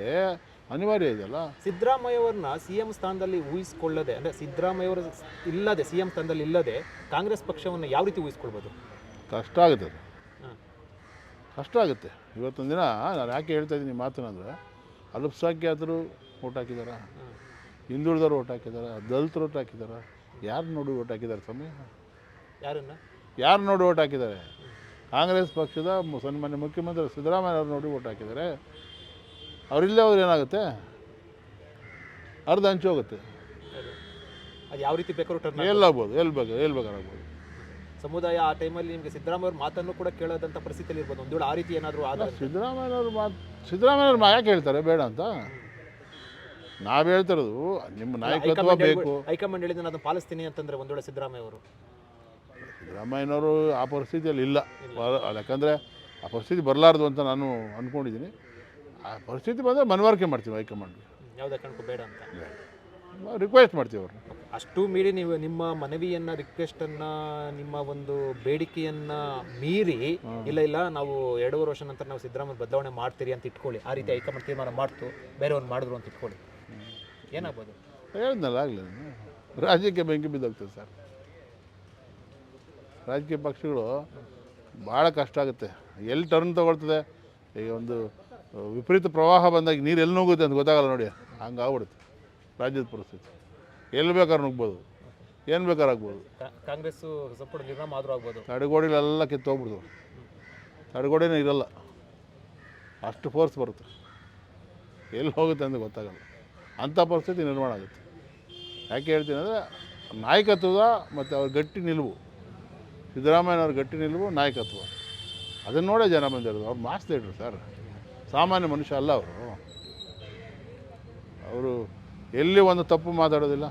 ಅನಿವಾರ್ಯ ಇದೆಯಲ್ಲ? ಸಿದ್ದರಾಮಯ್ಯ ಅವ್ರನ್ನ ಸಿ ಎಂ ಸ್ಥಾನದಲ್ಲಿ ಊಹಿಸಿಕೊಳ್ಳದೆ ಅಂದ್ರೆ ಸಿದ್ದರಾಮಯ್ಯ ಅವರು ಇಲ್ಲದೆ ಸಿ ಎಂ ಸ್ಥಾನದಲ್ಲಿ ಇಲ್ಲದೆ ಕಾಂಗ್ರೆಸ್ ಪಕ್ಷವನ್ನು ಯಾವ ರೀತಿ ಊಹಿಸ್ಕೊಳ್ಬೋದು? ಕಷ್ಟ ಆಗುತ್ತೆ ಅದು. ಹಾಂ ಕಷ್ಟ ಆಗುತ್ತೆ. ಇವತ್ತೊಂದು ದಿನ ನಾನು ಯಾಕೆ ಹೇಳ್ತಾ ಇದ್ದೀನಿ ಮಾತನಂದರೆ ಅಲ್ಪಸಂಖ್ಯಾತರು ಓಟ್ ಹಾಕಿದಾರ? ಹಿಂದುಳಿದವ್ರು ಓಟ್ ಹಾಕಿದಾರ ದಲಿತರು ಓಟ್ ಹಾಕಿದಾರ ಯಾರು ನೋಡಿ ಓಟ್ ಹಾಕಿದ್ದಾರೆ ಸ್ವಾಮಿ? ಯಾರನ್ನ? ಯಾರು ನೋಡಿ ಓಟ್ ಹಾಕಿದ್ದಾರೆ ಕಾಂಗ್ರೆಸ್ ಪಕ್ಷದ ಸನ್ಮಾನ್ಯ ಮುಖ್ಯಮಂತ್ರಿ ಸಿದ್ದರಾಮಯ್ಯ ಅವ್ರು ನೋಡಿ ಓಟ್ ಹಾಕಿದ್ದಾರೆ ಅವರಿಲ್ಲೇ ಅವ್ರು ಏನಾಗುತ್ತೆ? ಅರ್ಧ ಹಂಚು ಹೋಗುತ್ತೆ. ಅದು ಯಾವ ರೀತಿ ಬೇಕಾದ್ರೂ ಟರ್ನ್ ಎಲ್ಲಾಗ್ಬೋದು ಎಲ್ಲಿ ಬೇಕು ಎಲ್ಲಿ ಬೇಕಾಗ್ಬೋದು ಸಮುದಾಯ ಆ ಟೈಮಲ್ಲಿ ನಿಮಗೆ ಸಿದ್ದರಾಮಯ್ಯ ಅವ್ರ ಮಾತನ್ನು ಕೂಡ ಕೇಳೋದಂಥ ಪರಿಸ್ಥಿತಿಯಲ್ಲಿ ಇರ್ಬೋದು. ಒಂದು ವೇಳೆ ಆ ರೀತಿ ಏನಾದರೂ ಆದ ಸಿದ್ದರಾಮಯ್ಯವ್ರು ಮಾತು ಸಿದ್ದರಾಮಯ್ಯವ್ರು ಯಾಕೆ ಹೇಳ್ತಾರೆ? ಬೇಡ ಅಂತ? ನಾವು ಹೇಳ್ತಿರೋದು ನಿಮ್ಮ ನಾಯಕತ್ವ ಬೇಕು. ಹೈಕಮಾಂಡ್ ಹೇಳಿದ್ರೆ ನಾನು ಅದನ್ನ ಪಾಲಿಸ್ತೀನಿ ಅಂತಂದ್ರೆ ಒಂದ್ ವೇಳೆ ಸಿದ್ದರಾಮಯ್ಯ ಅವರು? ಸಿದ್ದರಾಮಯ್ಯನವರು ಆ ಪರಿಸ್ಥಿತಿಯಲ್ಲಿ ಇಲ್ಲ. ಯಾಕಂದ್ರೆ ಯಾಕಂದರೆ ಆ ಪರಿಸ್ಥಿತಿ ಬರಲಾರ್ದು ಅಂತ ನಾನು ಅನ್ಕೊಂಡಿದ್ದೀನಿ ಆ ಪರಿಸ್ಥಿತಿ ಬಂದರೆ ಮನವರಿಕೆ ಮಾಡ್ತೀವಿ ಹೈಕಮಾಂಡ್. ಯಾವುದೇ ಕಾರಣಕ್ಕೂ ಬೇಡ ಅಂತ. ರಿಕ್ವೆಸ್ಟ್ ಮಾಡ್ತೀವಿ ಅವ್ರನ್ನ. ಅಷ್ಟು ಮೀರಿ ನೀವು ನಿಮ್ಮ ಮನವಿಯನ್ನ ರಿಕ್ವೆಸ್ಟ್ ಅನ್ನ ನಿಮ್ಮ ಒಂದು ಬೇಡಿಕೆಯನ್ನ ಮೀರಿ ಇಲ್ಲ ಇಲ್ಲ ನಾವು ಎರಡೂವರೆ ವರ್ಷ ನಂತರ ನಾವು ಸಿದ್ದರಾಮಯ್ಯ ಬದಲಾವಣೆ ಮಾಡ್ತೀರಿ ಅಂತ ಇಟ್ಕೊಳ್ಳಿ. ಆ ರೀತಿ ಹೈಕಮಾಂಡ್ ತೀರ್ಮಾನ ಮಾಡ್ತು ಬೇರೆಯವ್ರು ಮಾಡಿದ್ರು ಅಂತ ಇಟ್ಕೊಳ್ಳಿ. ಏನಾಗ್ಬೋದು? ಹೇಳಿದ್ನಲ್ಲ ಆಗಲಿ. ರಾಜ್ಯಕ್ಕೆ ಬೆಂಕಿ ಬಿದ್ದೋಗ್ತದೆ ಸರ್. ರಾಜಕೀಯ ಪಕ್ಷಗಳು ಭಾಳ ಕಷ್ಟ ಆಗುತ್ತೆ. ಎಲ್ಲಿ ಟರ್ನ್ ತೊಗೊಳ್ತದೆ? ಈಗ ಒಂದು ವಿಪರೀತ ಪ್ರವಾಹ ಬಂದಾಗ ನೀರು ಎಲ್ಲಿ ನುಗ್ಗುತ್ತೆ ಅಂತ ಗೊತ್ತಾಗಲ್ಲ ನೋಡಿ. ಹಂಗೆ ಆಗ್ಬಿಡುತ್ತೆ ರಾಜ್ಯದ ಪರಿಸ್ಥಿತಿ. ಎಲ್ಲಿ ಬೇಕಾದ್ರೆ ನುಗ್ಬೋದು. ಏನು ಬೇಕಾದ್ರೆ ಆಗ್ಬೋದು. ಸಪೋರ್ಟ್ ಕಾಂಗ್ರೆಸ್ ಸಂಪೂರ್ಣ ನಿರ್ನಾಮ ಆದ್ರೂ ಆಗ್ಬೋದು. ತಡೆಗೋಡೆಗಳೆಲ್ಲ ಕಿತ್ತೋಗ್ಬಿಡ್ತು ತಡೆಗೋಡೆನೇ ಇರಲ್ಲ. ಅಷ್ಟು ಫೋರ್ಸ್ ಬರುತ್ತೆ. ಎಲ್ಲಿ ಹೋಗುತ್ತೆ ಅಂತ ಗೊತ್ತಾಗಲ್ಲ. ಅಂಥ ಪರಿಸ್ಥಿತಿ ನಿರ್ಮಾಣ ಆಗುತ್ತೆ. ಯಾಕೆ ಹೇಳ್ತೀನಿ ಅಂದರೆ, ನಾಯಕತ್ವದ ಮತ್ತು ಅವ್ರ ಗಟ್ಟಿ ನಿಲುವು ಸಿದ್ದರಾಮಯ್ಯನವ್ರ ಗಟ್ಟಿ ನಿಲುವು ನಾಯಕತ್ವ. ಅದನ್ನು ನೋಡೇ ಜನ ಬಂದಿರೋದು. ಅವ್ರು ಮಾಸ್ ಲೀಡ್ರು ಸರ್ ಸಾಮಾನ್ಯ ಮನುಷ್ಯ ಅಲ್ಲ ಅವರು. ಅವರು ಎಲ್ಲಿ ಒಂದು ತಪ್ಪು ಮಾತಾಡೋದಿಲ್ಲ.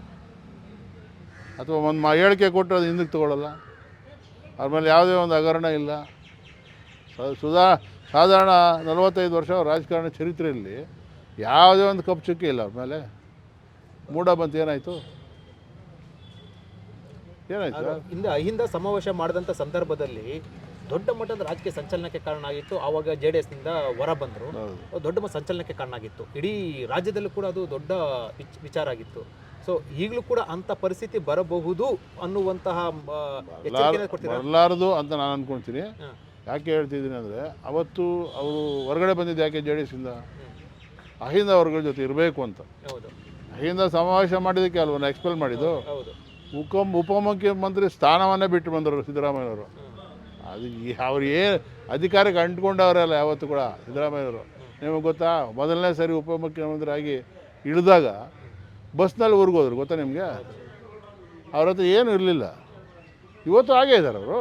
ಅಥವಾ ಒಂದು ಮಾ ಹೇಳಿಕೆ ಕೊಟ್ಟು ಅದು ಹಿಂದಕ್ಕೆ ತಗೊಳ್ಳಲ್ಲ ಅವ್ರ ಮೇಲೆ ಯಾವುದೇ ಒಂದು ಹಗರಣ ಇಲ್ಲ. ಸುಧಾ, ಸಾಧಾರಣ ನಲವತ್ತೈದು ವರ್ಷ ರಾಜಕಾರಣ ಚರಿತ್ರೆಯಲ್ಲಿ ಯಾವುದೇ ಒಂದು ಕಪ್ಪು ಚುಕ್ಕಿ ಇಲ್ಲ ಅವ್ರ ಮೇಲೆ. ಮೂಡ ಬಂತು ಏನಾಯಿತು? ಏನಾಯ್ತು? ಹಿಂದೆ ಅಹಿಂದ ಸಮಾವೇಶ ಮಾಡಿದಂಥ ಸಂದರ್ಭದಲ್ಲಿ ದೊಡ್ಡ ಮಟ್ಟದ ರಾಜಕೀಯ ಸಂಚಲನಕ್ಕೆ ಕಾರಣ ಆಗಿತ್ತು. ಆವಾಗ ಜೆ ಡಿ ಎಸ್ನಿಂದ ಹೊರ ಬಂದರು. ದೊಡ್ಡ ಸಂಚಲನಕ್ಕೆ ಕಾರಣ ಆಗಿತ್ತು. ಇಡೀ ರಾಜ್ಯದಲ್ಲೂ ಕೂಡ ಅದು ದೊಡ್ಡ ವಿಚ್- ವಿಚಾರ ಆಗಿತ್ತು. ಸೊ ಈಗಲೂ ಕೂಡ ಅಂಥ ಪರಿಸ್ಥಿತಿ ಬರಬಹುದು ಅನ್ನುವಂತಹ ಬರಲಾರದು ಅಂತ ನಾನು ಅನ್ಕೊಳ್ತೀನಿ ಯಾಕೆ ಹೇಳ್ತಿದ್ದೀನಿ ಅಂದರೆ ಅವತ್ತು ಅವರು ಹೊರಗಡೆ ಬಂದಿದ್ದು ಯಾಕೆ ಜೆ ಡಿ ಎಸ್ಸಿಂದ ಅಹಿಂದ ಅವ್ರಗಳ ಜೊತೆ ಇರಬೇಕು ಅಂತ. ಹೌದು. ಅಹಿಂದ ಸಮಾವೇಶ ಮಾಡಿದ್ದಕ್ಕೆ ಅಲ್ವನ್ನ ಎಕ್ಸ್ಪೆಲ್ ಮಾಡಿದ್ದು? ಉಪ ಉಪಮುಖ್ಯಮಂತ್ರಿ ಸ್ಥಾನವನ್ನೇ ಬಿಟ್ಟು ಬಂದರು ಸಿದ್ದರಾಮಯ್ಯವರು ಅದು ಅವ್ರು ಏನು ಅಧಿಕಾರಕ್ಕೆ ಅಂಟ್ಕೊಂಡವರಲ್ಲ ಯಾವತ್ತೂ ಕೂಡ ಸಿದ್ದರಾಮಯ್ಯವರು ನಿಮಗೆ ಗೊತ್ತಾ? ಮೊದಲನೇ ಸರಿ ಉಪಮುಖ್ಯಮಂತ್ರಿ ಆಗಿ ಇಳಿದಾಗ ಬಸ್ನಲ್ಲಿ ಊರಿಗೆ ಹೋದ್ರು ಗೊತ್ತಾ ನಿಮಗೆ? ಅವ್ರ ಹತ್ರ ಏನು ಇರಲಿಲ್ಲ. ಇವತ್ತು ಹಾಗೇ ಇದ್ದಾರೆ ಅವರು.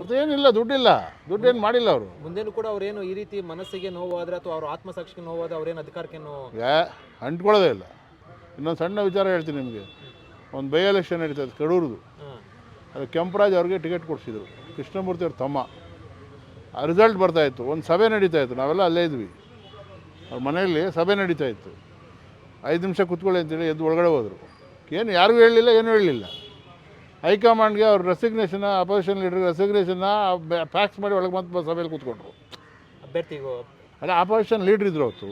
ಮತ್ತು ಏನಿಲ್ಲ ದುಡ್ಡಿಲ್ಲ. ದುಡ್ಡೇನು ಮಾಡಿಲ್ಲ ಅವರು. ಮುಂದೇನು ಕೂಡ ಅವರೇನು ಈ ರೀತಿ ಮನಸ್ಸಿಗೆ ನೋವಾದ್ರೆ ಅಥವಾ ಅವ್ರ ಆತ್ಮಸಾಕ್ಷಿಗೆ ನೋವಾದ್ರೆ ಅವ್ರೇನು ಅಧಿಕಾರಕ್ಕೆ ಯಾ ಅಂಟ್ಕೊಳ್ಳೋದೇ ಇಲ್ಲ. ಇನ್ನೊಂದು ಸಣ್ಣ ವಿಚಾರ ಹೇಳ್ತೀನಿ ನಿಮಗೆ. ಒಂದು ಬೈ ಎಲೆಕ್ಷನ್ ನಡೀತದೆ ಕಡೂರ್ದು. ಅದು ಕೆಂಪರಾಜ್ ಅವ್ರಿಗೆ ಟಿಕೆಟ್ ಕೊಡಿಸಿದ್ರು. ಕೃಷ್ಣಮೂರ್ತಿ ಅವ್ರ ತಮ್ಮ. ಆ ರಿಸಲ್ಟ್ ಬರ್ತಾ ಇತ್ತು. ಒಂದು ಸಭೆ ನಡೀತಾ ಇತ್ತು. ನಾವೆಲ್ಲ ಅಲ್ಲೇ ಇದ್ವಿ. ಅವ್ರ ಮನೆಯಲ್ಲಿ ಸಭೆ ನಡೀತಾ ಇತ್ತು. ಐದು ನಿಮಿಷ ಕುತ್ಕೊಳ್ಳಿ ಅಂತೇಳಿ ಎದ್ದು ಒಳಗಡೆ ಹೋದರು. ಏನು ಯಾರಿಗೂ ಹೇಳಲಿಲ್ಲ ಏನೂ ಹೇಳಲಿಲ್ಲ ಹೈಕಮಾಂಡ್ಗೆ ಅವ್ರ ರೆಸಿಗ್ನೇಷನ್ನ ಅಪೋಸಿಷನ್ ಲೀಡರ್ ರೆಸಿಗ್ನೇಷನ್ನ ಫ್ಯಾಕ್ಸ್ ಮಾಡಿ ಒಳಗೆ ಮತ್ತೆ ಸಭೆಯಲ್ಲಿ ಕೂತ್ಕೊಂಡ್ರು. ಅದೇ ಅಲ್ಲ ಅಪೋಸಿಷನ್ ಲೀಡ್ರ್ ಇದ್ರು ಅವತ್ತು.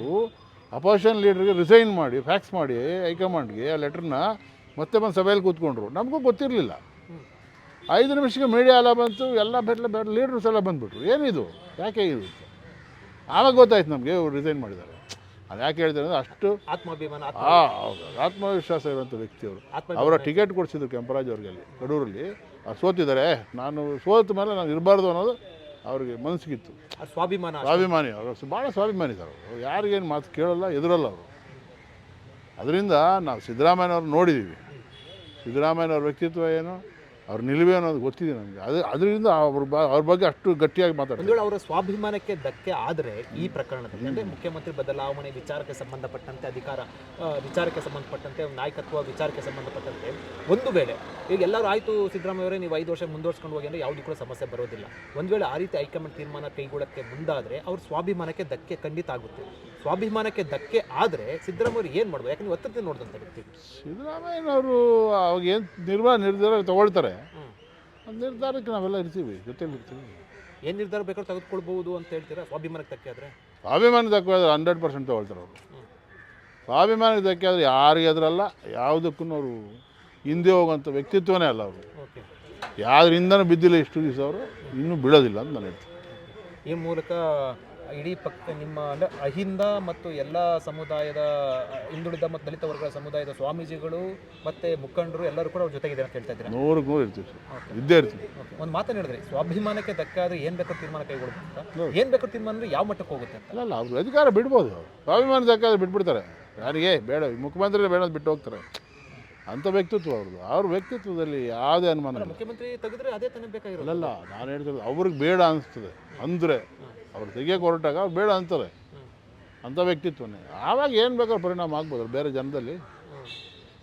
ಅಪೋಸಿಷನ್ ಲೀಡ್ರಿಗೆ ರಿಸೈನ್ ಮಾಡಿ ಫ್ಯಾಕ್ಸ್ ಮಾಡಿ ಹೈಕಮಾಂಡ್ಗೆ ಆ ಲೆಟ್ರನ್ನ ಮತ್ತೆ ಬಂದು ಸಭೆಯಲ್ಲಿ ಕೂತ್ಕೊಂಡ್ರು. ನಮಗೂ ಗೊತ್ತಿರಲಿಲ್ಲ. ಐದು ನಿಮಿಷಕ್ಕೆ ಮೀಡಿಯಾ ಎಲ್ಲ ಬಂತು ಎಲ್ಲ ಬೆಟ್ಲ ಬೆಟ್ಟ ಲೀಡರ್ಸ್ ಎಲ್ಲ ಬಂದುಬಿಟ್ರು. ಏನಿದು? ಯಾಕೆ ಇದು ಆವಾಗ ಗೊತ್ತಾಯ್ತು ನಮಗೆ ಇವ್ರು ರಿಸೈನ್ ಮಾಡಿದ್ದಾರೆ ಅದು ಯಾಕೆ ಹೇಳ್ತಾರೆ ಅಂದರೆ ಅಷ್ಟು ಆತ್ಮಾಭಿಮಾನ ಆತ್ಮ ಆ ಹೌದು, ಆತ್ಮವಿಶ್ವಾಸ ಇರುವಂಥ ವ್ಯಕ್ತಿಯವರು. ಅವರ ಟಿಕೆಟ್ ಕೊಡಿಸಿದ್ರು ಕೆಂಪರಾಜ್ ಅವ್ರಿಗೆ ಅಲ್ಲಿ ಕಡೂರಲ್ಲಿ. ಅವ್ರು ಸೋತಿದ್ದಾರೆ. ನಾನು ಸೋತ ಮೇಲೆ ನಾನು ಇರಬಾರ್ದು ಅನ್ನೋದು ಅವ್ರಿಗೆ ಮನಸ್ಸಿಗಿತ್ತು. ಸ್ವಾಭಿಮಾನ ಸ್ವಾಭಿಮಾನಿ ಅವರು. ಭಾಳ ಸ್ವಾಭಿಮಾನಿ ಇದ್ದಾರೆ ಅವರು. ಯಾರಿಗೇನು ಮಾತು ಕೇಳಲ್ಲ ಎದುರಲ್ಲ ಅವರು. ಅದರಿಂದ ನಾವು ಸಿದ್ದರಾಮಯ್ಯನವ್ರು ನೋಡಿದ್ದೀವಿ ಸಿದ್ದರಾಮಯ್ಯನವ್ರ ವ್ಯಕ್ತಿತ್ವ ಏನು? ಅವ್ರ ನಿಲುವೆ ಅನ್ನೋದು ಗೊತ್ತಿದೆ ನನಗೆ. ಅದು ಅದರಿಂದ ಅವ್ರ ಬ ಅವ್ರ ಬಗ್ಗೆ ಅಷ್ಟು ಗಟ್ಟಿಯಾಗಿ ಮಾತಾಡ್ತಾರೆ. ಅವರ ಸ್ವಾಭಿಮಾನಕ್ಕೆ ಧಕ್ಕೆ ಆದರೆ ಈ ಪ್ರಕರಣದಲ್ಲಿ ಅಂದರೆ ಮುಖ್ಯಮಂತ್ರಿ ಬದಲಾವಣೆ ವಿಚಾರಕ್ಕೆ ಸಂಬಂಧಪಟ್ಟಂತೆ ಅಧಿಕಾರ ವಿಚಾರಕ್ಕೆ ಸಂಬಂಧಪಟ್ಟಂತೆ ನಾಯಕತ್ವ ವಿಚಾರಕ್ಕೆ ಸಂಬಂಧಪಟ್ಟಂತೆ ಒಂದು ವೇಳೆ ಈಗ ಎಲ್ಲರೂ ಆಯಿತು ಸಿದ್ದರಾಮಯ್ಯ ಅವರೇ ನೀವು ಐದು ವರ್ಷ ಮುಂದುವರ್ಸ್ಕೊಂಡು ಹೋಗಿ ಅಂದರೆ ಯಾವುದೂ ಕೂಡ ಸಮಸ್ಯೆ ಬರೋದಿಲ್ಲ. ಒಂದು ವೇಳೆ ಆ ರೀತಿ ಹೈಕಮಾಂಡ್ ತೀರ್ಮಾನ ಕೈಗೊಳ್ಳಕ್ಕೆ ಮುಂದಾದರೆ ಅವ್ರ ಸ್ವಾಭಿಮಾನಕ್ಕೆ ಧಕ್ಕೆ ಖಂಡಿತ ಆಗುತ್ತೆ. ಸ್ವಾಭಿಮಾನಕ್ಕೆ ಧಕ್ಕೆ ಆದರೆ ಸಿದ್ದರಾಮಯ್ಯ ಏನು ಮಾಡ್ಬೋದು? ಯಾಕಂದ್ರೆ ಒತ್ತಡ ನೋಡಿದಂಥ ವ್ಯಕ್ತಿ. ಸಿದ್ದರಾಮಯ್ಯನವರು ಅವಾಗ ಏನು ನಿರ್ವಾಹ ನಿರ್ಧಾರ ತಗೊಳ್ತಾರೆ? ಆ ನಿರ್ಧಾರಕ್ಕೆ ನಾವೆಲ್ಲ ಇರ್ತೀವಿ ಜೊತೆಲಿ ಇರ್ತೀವಿ. ಏನು ನಿರ್ಧಾರ ಬೇಕಾದ್ರೆ ತೆಗೆದುಕೊಳ್ಬಹುದು ಅಂತ ಹೇಳ್ತೀರಾ? ಸ್ವಾಭಿಮಾನಕ್ಕೆ ಧಕ್ಕೆ ಆದರೆ? ಸ್ವಾಭಿಮಾನ ಧಕ್ಕೆ ಆದರೆ ಹಂಡ್ರೆಡ್ ಪರ್ಸೆಂಟ್ ತಗೊಳ್ತಾರೆ ಅವರು. ಸ್ವಾಭಿಮಾನಕ್ಕೆ ಧಕ್ಕೆ ಆದರೆ ಯಾರಿಗೆ ಅದರಲ್ಲ ಯಾವುದಕ್ಕೂ ಅವರು ಹಿಂದೆ ಹೋಗುವಂಥ ವ್ಯಕ್ತಿತ್ವನೇ ಅಲ್ಲ ಅವರು. ಯಾವ್ದ್ರಿಂದನೂ ಬಿದ್ದಿಲ್ಲ ಇಷ್ಟು ದಿವಸ ಅವರು ಇನ್ನೂ ಬಿಡೋದಿಲ್ಲ ಅಂತ ನಾನು ಹೇಳ್ತೀನಿ. ಈ ಮೂಲಕ ಇಡೀ ಪಕ್ಕ ನಿಮ್ಮ ಅಂದರೆ ಅಹಿಂದ ಮತ್ತು ಎಲ್ಲ ಸಮುದಾಯದ ಹಿಂದುಳಿದ ಮತ್ತು ದಲಿತ ವರ್ಗಗಳ ಸಮುದಾಯದ ಸ್ವಾಮೀಜಿಗಳು ಮತ್ತು ಮುಖಂಡರು ಎಲ್ಲರೂ ಕೂಡ ಅವ್ರ ಜೊತೆಗಿದೆ ಅಂತ ಹೇಳ್ತಾ ಇದ್ದೀರಾ? ನೂರು ನೂರು ಇರ್ತೀವಿ ಇದ್ದೇ ಇರ್ತೀವಿ. ಒಂದು ಮಾತನ್ನು ಹೇಳಿದ್ರಿ. ಸ್ವಾಭಿಮಾನಕ್ಕೆ ಧಕ್ಕಾದ್ರೆ ಏನು ಬೇಕಾದ್ರೂ ತೀರ್ಮಾನ ಕೈಗೊಳ್ಬೇಕು? ಅಂತ ಏನು ಬೇಕಾದ್ರೂ ತೀರ್ಮಾನ ಅಂದರೆ ಯಾವ ಮಟ್ಟಕ್ಕೆ ಹೋಗುತ್ತೆ ಅಂತ? ಅಲ್ಲ ಅಲ್ಲ ಅವ್ರು ಅಧಿಕಾರ ಬಿಡ್ಬೋದು. ಸ್ವಾಭಿಮಾನ ಧಕ್ಕಾದ್ರೆ ಬಿಟ್ಬಿಡ್ತಾರೆ. ಯಾರಿಗೆ? ಬೇಡ. ಮುಖ್ಯಮಂತ್ರಿ ಬೇಡ ಅಂತ ಬಿಟ್ಟು ಹೋಗ್ತಾರೆ. ಅಂಥ ವ್ಯಕ್ತಿತ್ವ ಅವ್ರದ್ದು. ಅವ್ರ ವ್ಯಕ್ತಿತ್ವದಲ್ಲಿ ಯಾವುದೇ ಅನುಮಾನ ಮುಖ್ಯಮಂತ್ರಿ ತೆಗೆದ್ರೆ ಅದೇ ತಾನೇ ಅಲ್ಲಲ್ಲ ನಾನು ಹೇಳ್ತಿರೋದು ಅವ್ರಿಗೆ ಬೇಡ ಅನಿಸ್ತದೆ. ಅಂದರೆ ಅವ್ರು ತೆಗಿಯೋಕೆ ಹೊರಟಾಗ ಅವ್ರು ಬೇಡ ಅಂತಾರೆ. ಅಂಥ ವ್ಯಕ್ತಿತ್ವನೇ. ಆವಾಗ ಏನು ಬೇಕಾದ್ರೂ ಪರಿಣಾಮ ಆಗ್ಬೋದು ಬೇರೆ ಜನದಲ್ಲಿ.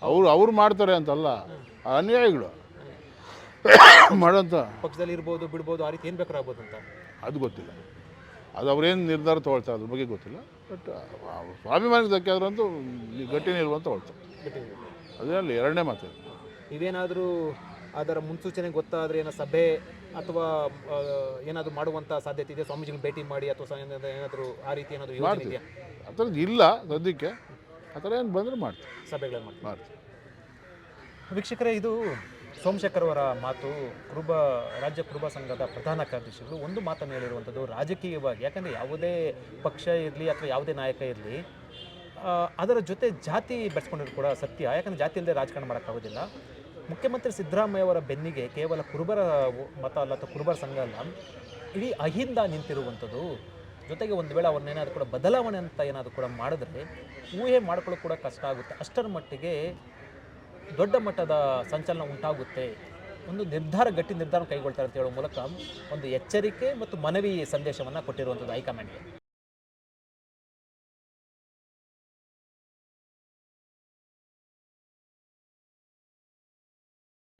ಅವರು ಅವ್ರು ಮಾಡ್ತಾರೆ ಅಂತಲ್ಲ ಅನ್ಯಾಯಗಳು. ಮಾಡೋಂಥ ಪಕ್ಷದಲ್ಲಿ ಇರ್ಬೋದು ಬಿಡ್ಬೋದು ಆ ರೀತಿ ಏನು ಬೇಕಾಗ್ಬೋದು ಅಂತ? ಅದು ಗೊತ್ತಿಲ್ಲ. ಅದು ಅವ್ರೇನು ನಿರ್ಧಾರ ತೊಗೊಳ್ತಾರೆ ಅದ್ರ ಬಗ್ಗೆ ಗೊತ್ತಿಲ್ಲ. ಬಟ್ ಸ್ವಾಭಿಮಾನಕ್ಕೆ ಧಕ್ಕೆ ಗಟ್ಟಿನ ಅಂತೂ ಗಟ್ಟಿ ತೊಗೊಳ್ತಾರೆ. ಬಿಟ್ಟಿದ್ದೀವಿ. ಅದರಲ್ಲಿ ಎರಡನೇ ಮಾತು. ಇವೇನಾದರೂ ಅದರ ಮುನ್ಸೂಚನೆ ಗೊತ್ತಾದರೆ ಏನೋ ಸಭೆ ಅಥವಾ ಏನಾದರೂ ಮಾಡುವಂಥ ಸಾಧ್ಯತೆ ಇದೆ ಸ್ವಾಮೀಜಿಗೆ ಭೇಟಿ ಮಾಡಿ ಅಥವಾ ಏನಾದರೂ ಆ ರೀತಿ ಏನಾದರೂ ಯೋಜನೆ ಮಾಡ್ತೀವಿ. ಇದೆಯಾ? ಆ ಥರದ್ದು ಇಲ್ಲ ಸದ್ಯಕ್ಕೆ. ಆ ಥರ ಏನು ಬಂದರೆ ಮಾಡ್ತೀವಿ. ಸಭೆಗಳನ್ನು ಮಾಡ್ತೀವಿ. ಮಾಡ್ತೀವಿ. ವೀಕ್ಷಕರೇ ಇದು ಸೋಮಶೇಖರ್ ಅವರ ಮಾತು. ಕುರುಬ ರಾಜ್ಯ ಕುರುಬ ಸಂಘದ ಪ್ರಧಾನ ಕಾರ್ಯದರ್ಶಿಗಳು ಒಂದು ಮಾತನ್ನು ಹೇಳಿರುವಂಥದ್ದು ರಾಜಕೀಯವಾಗಿ. ಯಾಕಂದರೆ ಯಾವುದೇ ಪಕ್ಷ ಇರಲಿ ಅಥವಾ ಯಾವುದೇ ನಾಯಕ ಇರಲಿ ಅದರ ಜೊತೆ ಜಾತಿ ಬೆಳೆಸ್ಕೊಂಡಿರೋ ಕೂಡ ಸತ್ಯ. ಯಾಕಂದರೆ ಜಾತಿ ಇಲ್ಲದೆ ರಾಜಕಾರಣ ಮಾಡೋಕ್ಕಾಗೋದಿಲ್ಲ. ಮುಖ್ಯಮಂತ್ರಿ ಸಿದ್ದರಾಮಯ್ಯ ಅವರ ಬೆನ್ನಿಗೆ ಕೇವಲ ಕುರುಬರ ಮತ ಅಲ್ಲ ಅಥವಾ ಕುರುಬರ ಸಂಘ ಅಲ್ಲ, ಇಡೀ ಅಹಿಂದ ನಿಂತಿರುವಂಥದ್ದು. ಜೊತೆಗೆ ಒಂದು ವೇಳೆ ಏನಾದರೂ ಕೂಡ ಬದಲಾವಣೆ ಅಂತ ಏನಾದರೂ ಕೂಡ ಮಾಡಿದ್ರೆ ಊಹೆ ಮಾಡ್ಕೊಳ್ಳೋ ಕೂಡ ಕಷ್ಟ ಆಗುತ್ತೆ. ಅಷ್ಟರ ಮಟ್ಟಿಗೆ ದೊಡ್ಡ ಮಟ್ಟದ ಸಂಚಲನ ಉಂಟಾಗುತ್ತೆ. ಒಂದು ನಿರ್ಧಾರ, ಗಟ್ಟಿ ನಿರ್ಧಾರ ಕೈಗೊಳ್ತಾರೆ ಅಂತ ಹೇಳೋ ಮೂಲಕ ಒಂದು ಎಚ್ಚರಿಕೆ ಮತ್ತು ಮನವಿ ಸಂದೇಶವನ್ನು ಕೊಟ್ಟಿರುವಂಥದ್ದು ಹೈಕಮಾಂಡ್ಗೆ.